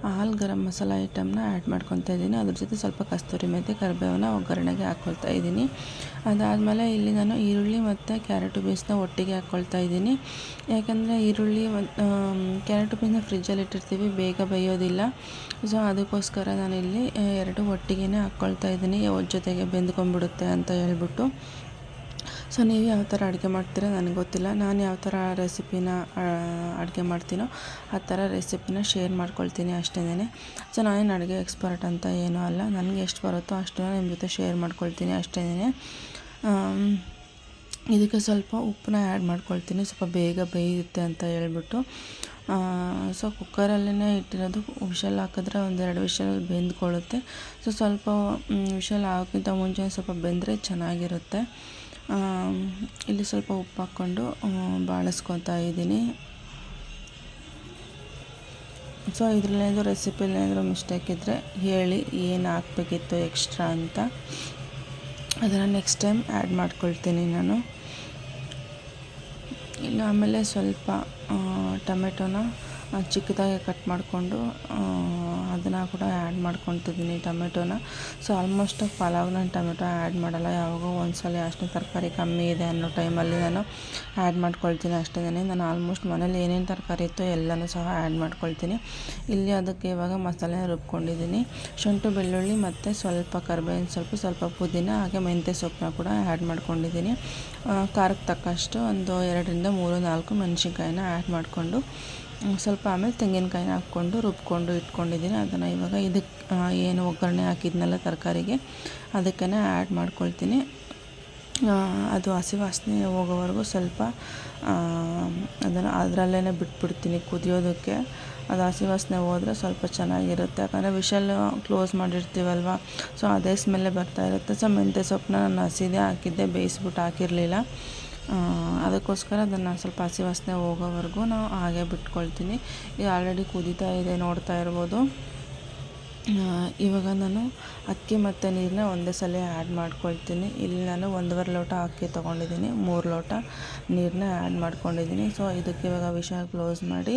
ಹಾಲು ಗರಂ ಮಸಾಲ ಐಟಮ್ನ ಆ್ಯಡ್ ಮಾಡ್ಕೊತಾ ಇದ್ದೀನಿ. ಅದ್ರ ಜೊತೆ ಸ್ವಲ್ಪ ಕಸ್ತೂರಿ ಮೆಂತ್ಯ ಕರಿಬೇವನ್ನ ಒಗ್ಗರಣೆಗೆ ಹಾಕ್ಕೊಳ್ತಾ ಇದ್ದೀನಿ. ಅದಾದಮೇಲೆ ಇಲ್ಲಿ ನಾನು ಈರುಳ್ಳಿ ಮತ್ತು ಕ್ಯಾರೆಟು ಬೀನ್ಸ್ನ ಒಟ್ಟಿಗೆ ಹಾಕ್ಕೊಳ್ತಾ ಇದ್ದೀನಿ. ಯಾಕಂದರೆ ಈರುಳ್ಳಿ ಕ್ಯಾರೆಟು ಬೀನ್ಸ್ನ ಫ್ರಿಜ್ಜಲ್ಲಿ ಇಟ್ಟಿರ್ತೀವಿ ಬೇಗ ಬೇಯೋದಿಲ್ಲ. ಸೊ ಅದಕ್ಕೋಸ್ಕರ ನಾನು ಇಲ್ಲಿ ಎರಡು ಒಟ್ಟಿಗೆನೇ ಹಾಕ್ಕೊಳ್ತಾ ಇದ್ದೀನಿ ಜೊತೆಗೆ ಬೆಂದ್ಕೊಂಡ್ಬಿಡುತ್ತೆ ಅಂತ ಹೇಳ್ಬಿಟ್ಟು. ಸೊ ನೀವು ಯಾವ ಥರ ಅಡುಗೆ ಮಾಡ್ತೀರಾ ನನಗೆ ಗೊತ್ತಿಲ್ಲ. ನಾನು ಯಾವ ಥರ ರೆಸಿಪಿನ ಅಡುಗೆ ಮಾಡ್ತೀನೋ ಆ ಥರ ರೆಸಿಪಿನ ಶೇರ್ ಮಾಡ್ಕೊಳ್ತೀನಿ ಅಷ್ಟೇನೆ. ಸೊ ನಾನೇನು ಅಡುಗೆ ಎಕ್ಸ್ಪರ್ಟ್ ಅಂತ ಏನೂ ಅಲ್ಲ. ನನಗೆ ಎಷ್ಟು ಬರುತ್ತೋ ಅಷ್ಟು ನಿಮ್ಮ ಜೊತೆ ಶೇರ್ ಮಾಡ್ಕೊಳ್ತೀನಿ ಅಷ್ಟೇನೆ. ಇದಕ್ಕೆ ಸ್ವಲ್ಪ ಉಪ್ಪನ್ನ ಆ್ಯಡ್ ಮಾಡ್ಕೊಳ್ತೀನಿ. ಸ್ವಲ್ಪ ಬೇಗ ಬೇಯುತ್ತೆ ಅಂತ ಹೇಳ್ಬಿಟ್ಟು. ಸೊ ಕುಕ್ಕರಲ್ಲೇ ಇಟ್ಟಿರೋದು ವಿಷಲ್ ಹಾಕಿದ್ರೆ ಒಂದೆರಡು ವಿಷಲ್ ಬೆಂದ್ಕೊಳ್ಳುತ್ತೆ. ಸೊ ಸ್ವಲ್ಪ ವಿಷಲ್ ಹಾಕೋಕ್ಕಿಂತ ಮುಂಚೆ ಸ್ವಲ್ಪ ಬೆಂದರೆ ಚೆನ್ನಾಗಿರುತ್ತೆ. ಇಲ್ಲಿ ಸ್ವಲ್ಪ ಉಪ್ಪು ಹಾಕ್ಕೊಂಡು ಬಾಳಿಸ್ಕೊತಾ ಇದ್ದೀನಿ. ಸೊ ಇದರಲ್ಲೇನಾದರೂ ರೆಸಿಪಿಲೇನಾದರೂ ಮಿಸ್ಟೇಕ್ ಇದ್ದರೆ ಹೇಳಿ, ಏನು ಹಾಕ್ಬೇಕಿತ್ತು ಎಕ್ಸ್ಟ್ರಾ ಅಂತ. ಅದನ್ನು ನೆಕ್ಸ್ಟ್ ಟೈಮ್ ಆ್ಯಡ್ ಮಾಡ್ಕೊಳ್ತೀನಿ ನಾನು. ಇಲ್ಲ ಆಮೇಲೆ ಸ್ವಲ್ಪ ಟೊಮೆಟೊನ ಚಿಕ್ಕದಾಗಿ ಕಟ್ ಮಾಡಿಕೊಂಡು ಅದನ್ನು ಕೂಡ ಆ್ಯಡ್ ಮಾಡ್ಕೊತಿದ್ದೀನಿ ಟೊಮೆಟೊನ. ಸೊ ಆಲ್ಮೋಸ್ಟ್ ಪಲಾವ್ ನಾನು ಟೊಮೆಟೊ ಆ್ಯಡ್ ಮಾಡಲ್ಲ. ಯಾವಾಗೋ ಒಂದ್ಸಲ ಅಷ್ಟೇ ತರಕಾರಿ ಕಮ್ಮಿ ಇದೆ ಅನ್ನೋ ಟೈಮಲ್ಲಿ ನಾನು ಆ್ಯಡ್ ಮಾಡ್ಕೊಳ್ತೀನಿ ಅಷ್ಟೇ ನಾನು ಆಲ್ಮೋಸ್ಟ್ ಮನೇಲಿ ಏನೇನು ತರಕಾರಿ ಇತ್ತೋ ಎಲ್ಲನೂ ಸಹ ಆ್ಯಡ್ ಮಾಡ್ಕೊಳ್ತೀನಿ. ಇಲ್ಲಿ ಅದಕ್ಕೆ ಇವಾಗ ಮಸಾಲೆ ರುಬ್ಕೊಂಡಿದ್ದೀನಿ. ಶುಂಠಿ, ಬೆಳ್ಳುಳ್ಳಿ ಮತ್ತು ಸ್ವಲ್ಪ ಕರ್ಬೇವಿನ ಸ್ವಲ್ಪ ಸ್ವಲ್ಪ ಪುದೀನ, ಹಾಗೆ ಮೆಂತ್ಯ ಸೊಪ್ಪನ್ನ ಕೂಡ ಆ್ಯಡ್ ಮಾಡ್ಕೊಂಡಿದ್ದೀನಿ. ಖಾರಕ್ಕೆ ತಕ್ಕಷ್ಟು ಒಂದು ಎರಡರಿಂದ ಮೂರು ನಾಲ್ಕು ಮೆಣಸಿನ್ಕಾಯಿನ ಆ್ಯಡ್ ಮಾಡಿಕೊಂಡು ಸ್ವಲ್ಪ ಆಮೇಲೆ ತೆಂಗಿನಕಾಯಿನ ಹಾಕ್ಕೊಂಡು ರುಬ್ಕೊಂಡು ಇಟ್ಕೊಂಡಿದ್ದೀನಿ. ಅದನ್ನು ಇವಾಗ ಇದಕ್ಕೆ ಏನು ಒಗ್ಗರಣೆ ಹಾಕಿದ್ನಲ್ಲ ತರಕಾರಿಗೆ ಅದಕ್ಕೇ ಆ್ಯಡ್ ಮಾಡ್ಕೊಳ್ತೀನಿ. ಅದು ಹಸಿ ವಾಸನೆ ಹೋಗೋವರೆಗೂ ಸ್ವಲ್ಪ ಅದನ್ನು ಅದರಲ್ಲೇ ಬಿಟ್ಬಿಡ್ತೀನಿ ಕುದಿಯೋದಕ್ಕೆ. ಅದು ಹಸಿ ವಾಸನೆ ಹೋದರೆ ಸ್ವಲ್ಪ ಚೆನ್ನಾಗಿರುತ್ತೆ. ಯಾಕಂದರೆ ವಿಷಲ್ ಕ್ಲೋಸ್ ಮಾಡಿರ್ತೀವಲ್ವ, ಸೊ ಅದೇ ಸ್ಮೆಲ್ಲೇ ಬರ್ತಾ ಇರುತ್ತೆ. ಸೊ ಮೆಂತ್ಯ ಸೊಪ್ಪನ್ನ ನಾನು ಹಸಿದೇ ಹಾಕಿದ್ದೆ, ಬೇಯಿಸ್ಬಿಟ್ಟು ಹಾಕಿರಲಿಲ್ಲ. ಅದಕ್ಕೋಸ್ಕರ ಅದನ್ನು ಸ್ವಲ್ಪ ಹಸಿ ವಾಸನೆ ಹೋಗೋವರೆಗೂ ನಾವು ಹಾಗೆ ಬಿಟ್ಕೊಳ್ತೀನಿ. ಈಗ ಆಲ್ರೆಡಿ ಕುದೀತಾ ಇದೆ, ನೋಡ್ತಾ ಇರ್ಬೋದು. ಇವಾಗ ನಾನು ಅಕ್ಕಿ ಮತ್ತು ನೀರನ್ನ ಒಂದೇ ಸಲ ಆ್ಯಡ್ ಮಾಡ್ಕೊಳ್ತೀನಿ. ಇಲ್ಲಿ ನಾನು ಒಂದೂವರೆ ಲೋಟ ಅಕ್ಕಿ ತೊಗೊಂಡಿದ್ದೀನಿ, ಮೂರು ಲೋಟ ನೀರನ್ನ ಆ್ಯಡ್ ಮಾಡ್ಕೊಂಡಿದ್ದೀನಿ. ಸೊ ಇದಕ್ಕೆ ಇವಾಗ ವಿಷ ಕ್ಲೋಸ್ ಮಾಡಿ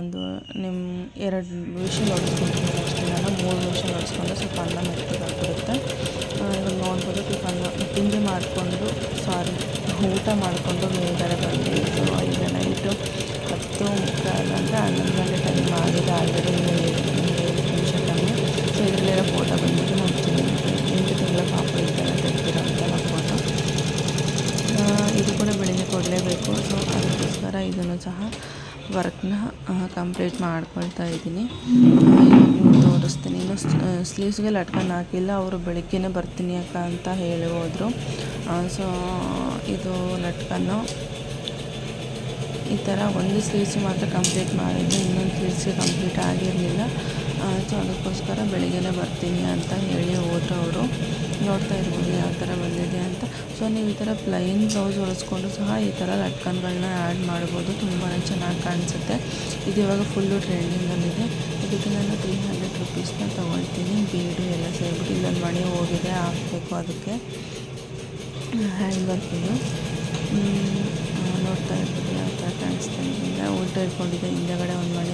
ಒಂದು ನಿಮ್ಮ ಎರಡು ವಿಷಲ್ ನಾನು ಮೂರು ವಿಷ ಹೊಡೆಸ್ಕೊಂಡು ಸ್ವಲ್ಪ ಅನ್ನ ಮೆತ್ತಗಾಗ್ಬಿಡುತ್ತೆ. ಇವಾಗ ನೋಡ್ಬೋದು, ಟಿಫನ್ ತಿಂಡಿ ಮಾಡಿಕೊಂಡು ಸಾರಿ ಊಟ ಮಾಡಿಕೊಂಡು ಮೇಲ್ಗಡೆ ಬಂದಿದ್ದು ಈಗ ನೈಟು ಹತ್ತು ಮುಕ್ಕಾಲು ಅಂದರೆ ಹನ್ನೊಂದು ಗಂಟೆ ಟೈಮ್ ಆಗಿದೆ ಆಲ್ರೆಡಿ ನಿಮಿಷ ಟೈಮು ಸೊ ಇದರಲ್ಲೆಲ್ಲ ಫೋಟೋ ಬಂದ್ಬಿಟ್ಟು ನೋಡ್ತೀನಿ ಎಂಟು ತಿಂಗಳ ಪಾಪ ಇದ್ದಾರೆ ತೆಗ್ದಿರೋಂಥ ಫೋಟೋ ಇದು ಕೂಡ ಬೆಳಿಗ್ಗೆ ಕೊಡಲೇಬೇಕು. ಸೊ ಅದಕ್ಕೋಸ್ಕರ ಇದನ್ನು ಸಹ ವರ್ಕ್ನ ಕಂಪ್ಲೀಟ್ ಮಾಡ್ಕೊಳ್ತಾ ಇದ್ದೀನಿ. ತೋರಿಸ್ತೀನಿ. ಇನ್ನು ಸ್ಲೀವ್ಸ್ಗೆ ಲಟ್ಕನ್ ಹಾಕಿಲ್ಲ, ಅವರು ಬೆಳಿಗ್ಗೆನೇ ಬರ್ತೀನಿ ಅಕ್ಕ ಅಂತ ಹೇಳಿ ಹೋದರು ಸೊ ಇದು ಲಟ್ಕನ್ನು ಈ ಥರ ಒಂದು ಸ್ಲೀವ್ಸ್ ಮಾತ್ರ ಕಂಪ್ಲೀಟ್ ಮಾಡಿದ್ದು, ಇನ್ನೊಂದು ಸ್ಲೀವ್ಸ್ಗೆ ಕಂಪ್ಲೀಟ್ ಆಗಿರಲಿಲ್ಲ. ಸೊ ಅದಕ್ಕೋಸ್ಕರ ಬೆಳಿಗ್ಗೆನೇ ಬರ್ತೀನಿ ಅಂತ ಹೇಳಿ ಹೋದ್ರು ಅವರು. ನೋಡ್ತಾ ಇರ್ಬೋದು ಯಾವ ಥರ ಬಂದಿದೆ ಅಂತ. ಸೊ ನೀವು ಈ ಥರ ಪ್ಲೈನ್ ಬ್ಲೌಸ್ ಹೊಲಿಸ್ಕೊಂಡು ಸಹ ಈ ಥರ ಲಟ್ಕನ್ಗಳನ್ನ ಆ್ಯಡ್ ಮಾಡ್ಬೋದು. ತುಂಬಾ ಚೆನ್ನಾಗಿ ಕಾಣಿಸುತ್ತೆ. ಇದು ಇವಾಗ ಫುಲ್ಲು ಟ್ರೆಂಡಿಂಗಲ್ಲಿದೆ ಇದಕ್ಕೆ ನಾನು ತ್ರೀ ಹಂಡ್ರೆಡ್ ರುಪೀಸ್ನ ತೊಗೊಳ್ತೀನಿ. ಬೀಡು ಎಲ್ಲ ಸೇರಿಬಿಟ್ಟು ಇಲ್ಲೊಂದು ಮಣಿ ಹೋಗಿದೆ, ಹಾಕಬೇಕು ಅದಕ್ಕೆ. ಹ್ಯಾಂಡ್ ಬರ್ತೀನಿ ನೋಡ್ತಾ ಇರ್ಬೋದು ಯಾವ ಥರ ಕಾಣಿಸ್ತಾ ಇದೆ ಉಲ್ಟಾ ಇಟ್ಕೊಂಡಿದ್ದೆ. ಹಿಂದೆಗಡೆ ಒಂದು ಮಣಿ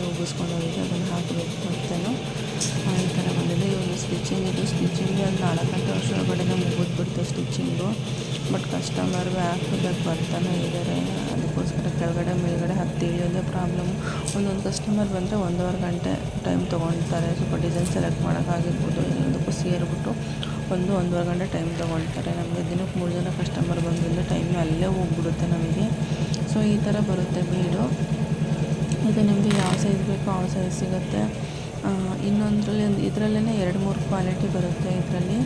ಸ್ಟಿಚಿಂಗ್ ಇದು ಸ್ಟಿಚಿಂಗ್ ಒಂದು ನಾಲ್ಕು ಗಂಟೆ ವರ್ಷ ಒಳಗಡೆ ಮುಗಿದ್ಬಿಡ್ತು ಸ್ಟಿಚಿಂಗು. ಬಟ್ ಕಸ್ಟಮರ್ ಹಾಕೋದಕ್ಕೆ ಬರ್ತಾನೆ ಇದ್ದಾರೆ ಅದಕ್ಕೋಸ್ಕರ ಕೆಳಗಡೆ ಮೇಲ್ಗಡೆ ಹತ್ತಿ ಇಳಿಯೋದೇ ಪ್ರಾಬ್ಲಮ್. ಒಂದೊಂದು ಕಸ್ಟಮರ್ ಬಂದರೆ ಒಂದೂವರೆ ಗಂಟೆ ಟೈಮ್ ತೊಗೊಳ್ತಾರೆ. ಸ್ವಲ್ಪ ಡಿಸೈನ್ ಸೆಲೆಕ್ಟ್ ಮಾಡೋಕ್ಕಾಗಿರ್ಬೋದು. ಇನ್ನೊಂದಕ್ಕೂ ಸೇರಿಬಿಟ್ಟು ಒಂದು ಒಂದೂವರೆ ಗಂಟೆ ಟೈಮ್ ತೊಗೊಳ್ತಾರೆ. ನಮಗೆ ದಿನಕ್ಕೆ ಮೂರು ಜನ ಕಸ್ಟಮರ್ ಬಂದಿದ್ದರೆ ಟೈಮ್ ಅಲ್ಲೇ ಹೋಗ್ಬಿಡುತ್ತೆ ನಮಗೆ. ಸೊ ಈ ಥರ ಬರುತ್ತೆ ಬೀಡು. ಇದು ನಿಮಗೆ ಯಾವ ಸೈಜ್ ಬೇಕೋ ಆ ಸೈಜ್ ಸಿಗುತ್ತೆ. ಇನ್ನೊಂದರಲ್ಲಿ ಇದರಲ್ಲೇ ಎರಡು ಮೂರು ಕ್ವಾಲಿಟಿ ಬರುತ್ತೆ ಇದರಲ್ಲಿ.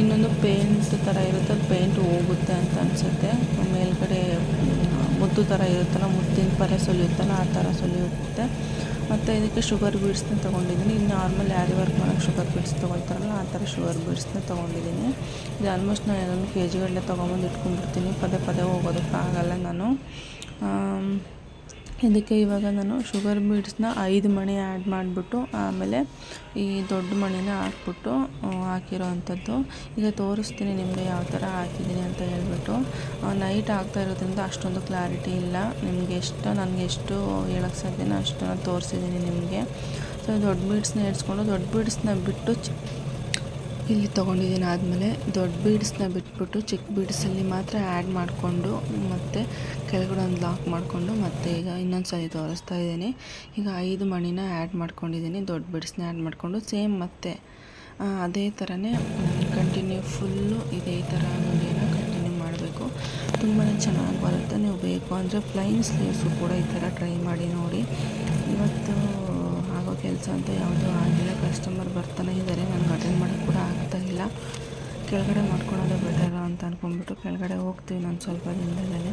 ಇನ್ನೊಂದು ಪೇಂಟ್ ಥರ ಇರುತ್ತೆ ಪೇಂಟ್ ಹೋಗುತ್ತೆ ಅಂತ ಅನಿಸುತ್ತೆ. ಮೇಲ್ಗಡೆ ಮುದ್ದು ಥರ ಇರುತ್ತಲ್ಲ, ಮುದ್ದಿನ ಪರೆ ಸುಲಿಯುತ್ತಲ್ಲ, ಆ ಥರ ಸುಲಿಯುತ್ತೆ. ಮತ್ತು ಇದಕ್ಕೆ ಶುಗರ್ ಬೀಡ್ಸ್ನ ತೊಗೊಂಡಿದ್ದೀನಿ. ಇನ್ನು ನಾರ್ಮಲ್ ಯಾರಿ ವರ್ಕ್ ಮಾಡೋಕ್ಕೆ ಶುಗರ್ ಬೀಡ್ಸ್ ತೊಗೊಳ್ತಾರಲ್ಲ, ಆ ಥರ ಶುಗರ್ ಬೀಡ್ಸ್ನ ತೊಗೊಂಡಿದ್ದೀನಿ. ಇದು ಆಲ್ಮೋಸ್ಟ್ ನಾನು ಕೆ ಜಿಗಳನ್ನೇ ತೊಗೊಂಬಂದು ಇಟ್ಕೊಂಡ್ಬಿಡ್ತೀನಿ, ಪದೇ ಪದೇ ಹೋಗೋದಕ್ಕಾಗಲ್ಲ ನಾನು. ಇದಕ್ಕೆ ಇವಾಗ ನಾನು ಶುಗರ್ ಬೀಡ್ಸ್ನ ಐದು ಮಣಿ ಆ್ಯಡ್ ಮಾಡಿಬಿಟ್ಟು ಆಮೇಲೆ ಈ ದೊಡ್ಡ ಮಣಿನ ಹಾಕ್ಬಿಟ್ಟು ಹಾಕಿರೋ ಅಂಥದ್ದು ಈಗ ತೋರಿಸ್ತೀನಿ ನಿಮಗೆ ಯಾವ ಥರ ಹಾಕಿದ್ದೀನಿ ಅಂತ ಹೇಳ್ಬಿಟ್ಟು. ನೈಟ್ ಆಗ್ತಾ ಇರೋದ್ರಿಂದ ಅಷ್ಟೊಂದು ಕ್ಲಾರಿಟಿ ಇಲ್ಲ. ನಿಮಗೆ ಎಷ್ಟು, ನನಗೆ ಎಷ್ಟು ಹೇಳೋಕ್ಕೆ ಸಾಧ್ಯನೋ ಅಷ್ಟು ನಾನು ತೋರಿಸಿದ್ದೀನಿ ನಿಮಗೆ. ಸೊ, ದೊಡ್ಡ ಬೀಡ್ಸ್ನ ಇಡ್ಸ್ಕೊಂಡು ದೊಡ್ಡ ಬೀಡ್ಸ್ನ ಬಿಟ್ಟು ಇಲ್ಲಿ ತೊಗೊಂಡಿದ್ದೀನಿ ಆದಮೇಲೆ ದೊಡ್ಡ ಬೀಡ್ಸ್ನ ಬಿಟ್ಬಿಟ್ಟು ಚಿಕ್ಕ ಬೀಡ್ಸಲ್ಲಿ ಮಾತ್ರ ಆ್ಯಡ್ ಮಾಡಿಕೊಂಡು ಮತ್ತು ಕೆಳಗಡೆ ಒಂದು ಲಾಕ್ ಮಾಡಿಕೊಂಡು ಮತ್ತು ಈಗ ಇನ್ನೊಂದು ಸಲ ತೋರಿಸ್ತಾ ಇದ್ದೀನಿ. ಈಗ ಐದು ಮಣಿನ ಆ್ಯಡ್ ಮಾಡ್ಕೊಂಡಿದ್ದೀನಿ, ದೊಡ್ಡ ಬೀಡ್ಸ್ನ ಆ್ಯಡ್ ಮಾಡಿಕೊಂಡು ಸೇಮ್ ಮತ್ತೆ ಅದೇ ಥರನೇ ಕಂಟಿನ್ಯೂ ಫುಲ್ಲು ಇದೇ ಥರ ನುಡಿನ ಕಂಟಿನ್ಯೂ ಮಾಡಬೇಕು. ತುಂಬಾ ಚೆನ್ನಾಗಿ ಬರುತ್ತೆ, ನೀವು ಬೇಕು ಅಂದರೆ ಪ್ಲೈನ್ ಸ್ಲೀವ್ಸು ಕೂಡ ಈ ಥರ ಟ್ರೈ ಮಾಡಿ ನೋಡಿ. ಇವತ್ತು ಕೆಲಸ ಅಂತ ಯಾವುದೂ ಆಗಿಲ್ಲ. ಕಸ್ಟಮರ್ ಬರ್ತಾನೆ ಇದ್ದಾರೆ. ನನಗೆ ಅಟೆಂಡ್ ಮಾಡೋಕ್ಕೆ ಕೂಡ ಆಗ್ತಾಯಿಲ್ಲ ಕೆಳಗಡೆ ಮಾಡ್ಕೊಳೋದೇ ಬೆಟರ್ ಅಂತ ಅಂದ್ಕೊಂಡ್ಬಿಟ್ಟು ಕೆಳಗಡೆ ಹೋಗ್ತೀವಿ ನಾನು ಸ್ವಲ್ಪ ದಿನದಲ್ಲೇ.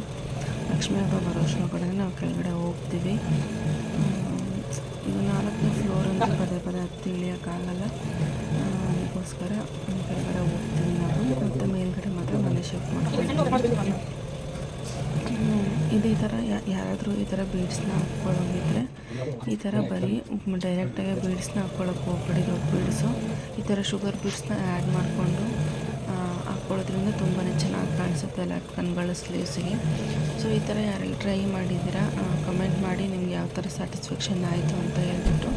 ಲಕ್ಷ್ಮೀ ಹಬ್ಬ ಬರೋ ಅಷ್ಟೊಳಗಡೆ ನಾವು ಕೆಳಗಡೆ ಹೋಗ್ತೀವಿ. ಇದು ನಾಲ್ಕನೇ ಫ್ಲೋರ್ ಅಂತ ಪದೇ ಪದೇ ಹತ್ತಿ ಇಳಿಯೋಕ್ಕಾಗಲ್ಲ ಅದಕ್ಕೋಸ್ಕರ ಕೆಳಗಡೆ ಹೋಗ್ತೀವಿ ನಾವು. ಮತ್ತು ಮೇಲ್ಗಡೆ ಮಾತ್ರ ಮನೆ ಶಿಫ್ಟ್ ಮಾಡ್ಕೊಂಡು ಇದೇ ಥರ ಯಾರಾದರೂ ಈ ಥರ ಬೀಡ್ಸ್ನ ಹಾಕ್ಕೊಳ್ಳೋಂಗಿದ್ರೆ ಈ ಥರ ಬರೀ ಡೈರೆಕ್ಟಾಗಿ ಬೀಡ್ಸ್ನ ಹಾಕ್ಕೊಳಕ್ಕೆ ಹೋಗ್ಬೇಡಿ ದೊಡ್ಡ ಬೀಡ್ಸು ಈ ಥರ ಶುಗರ್ ಬೀಡ್ಸ್ನ ಆ್ಯಡ್ ಮಾಡಿಕೊಂಡು ಹಾಕ್ಕೊಳ್ಳೋದ್ರಿಂದ ತುಂಬಾ ಚೆನ್ನಾಗಿ ಕಾಣಿಸುತ್ತೆ ಲಟ್ಕನ್ಗಳು ಸ್ಲೀವ್ಸಿಗೆ ಸೊ ಈ ಥರ ಯಾರೆಲ್ಲ ಟ್ರೈ ಮಾಡಿದ್ದೀರಾ ಕಮೆಂಟ್ ಮಾಡಿ ನಿಮ್ಗೆ ಯಾವ ಥರ ಸ್ಯಾಟಿಸ್ಫ್ಯಾಕ್ಷನ್ ಆಯಿತು ಅಂತ ಹೇಳ್ಬಿಟ್ಟು.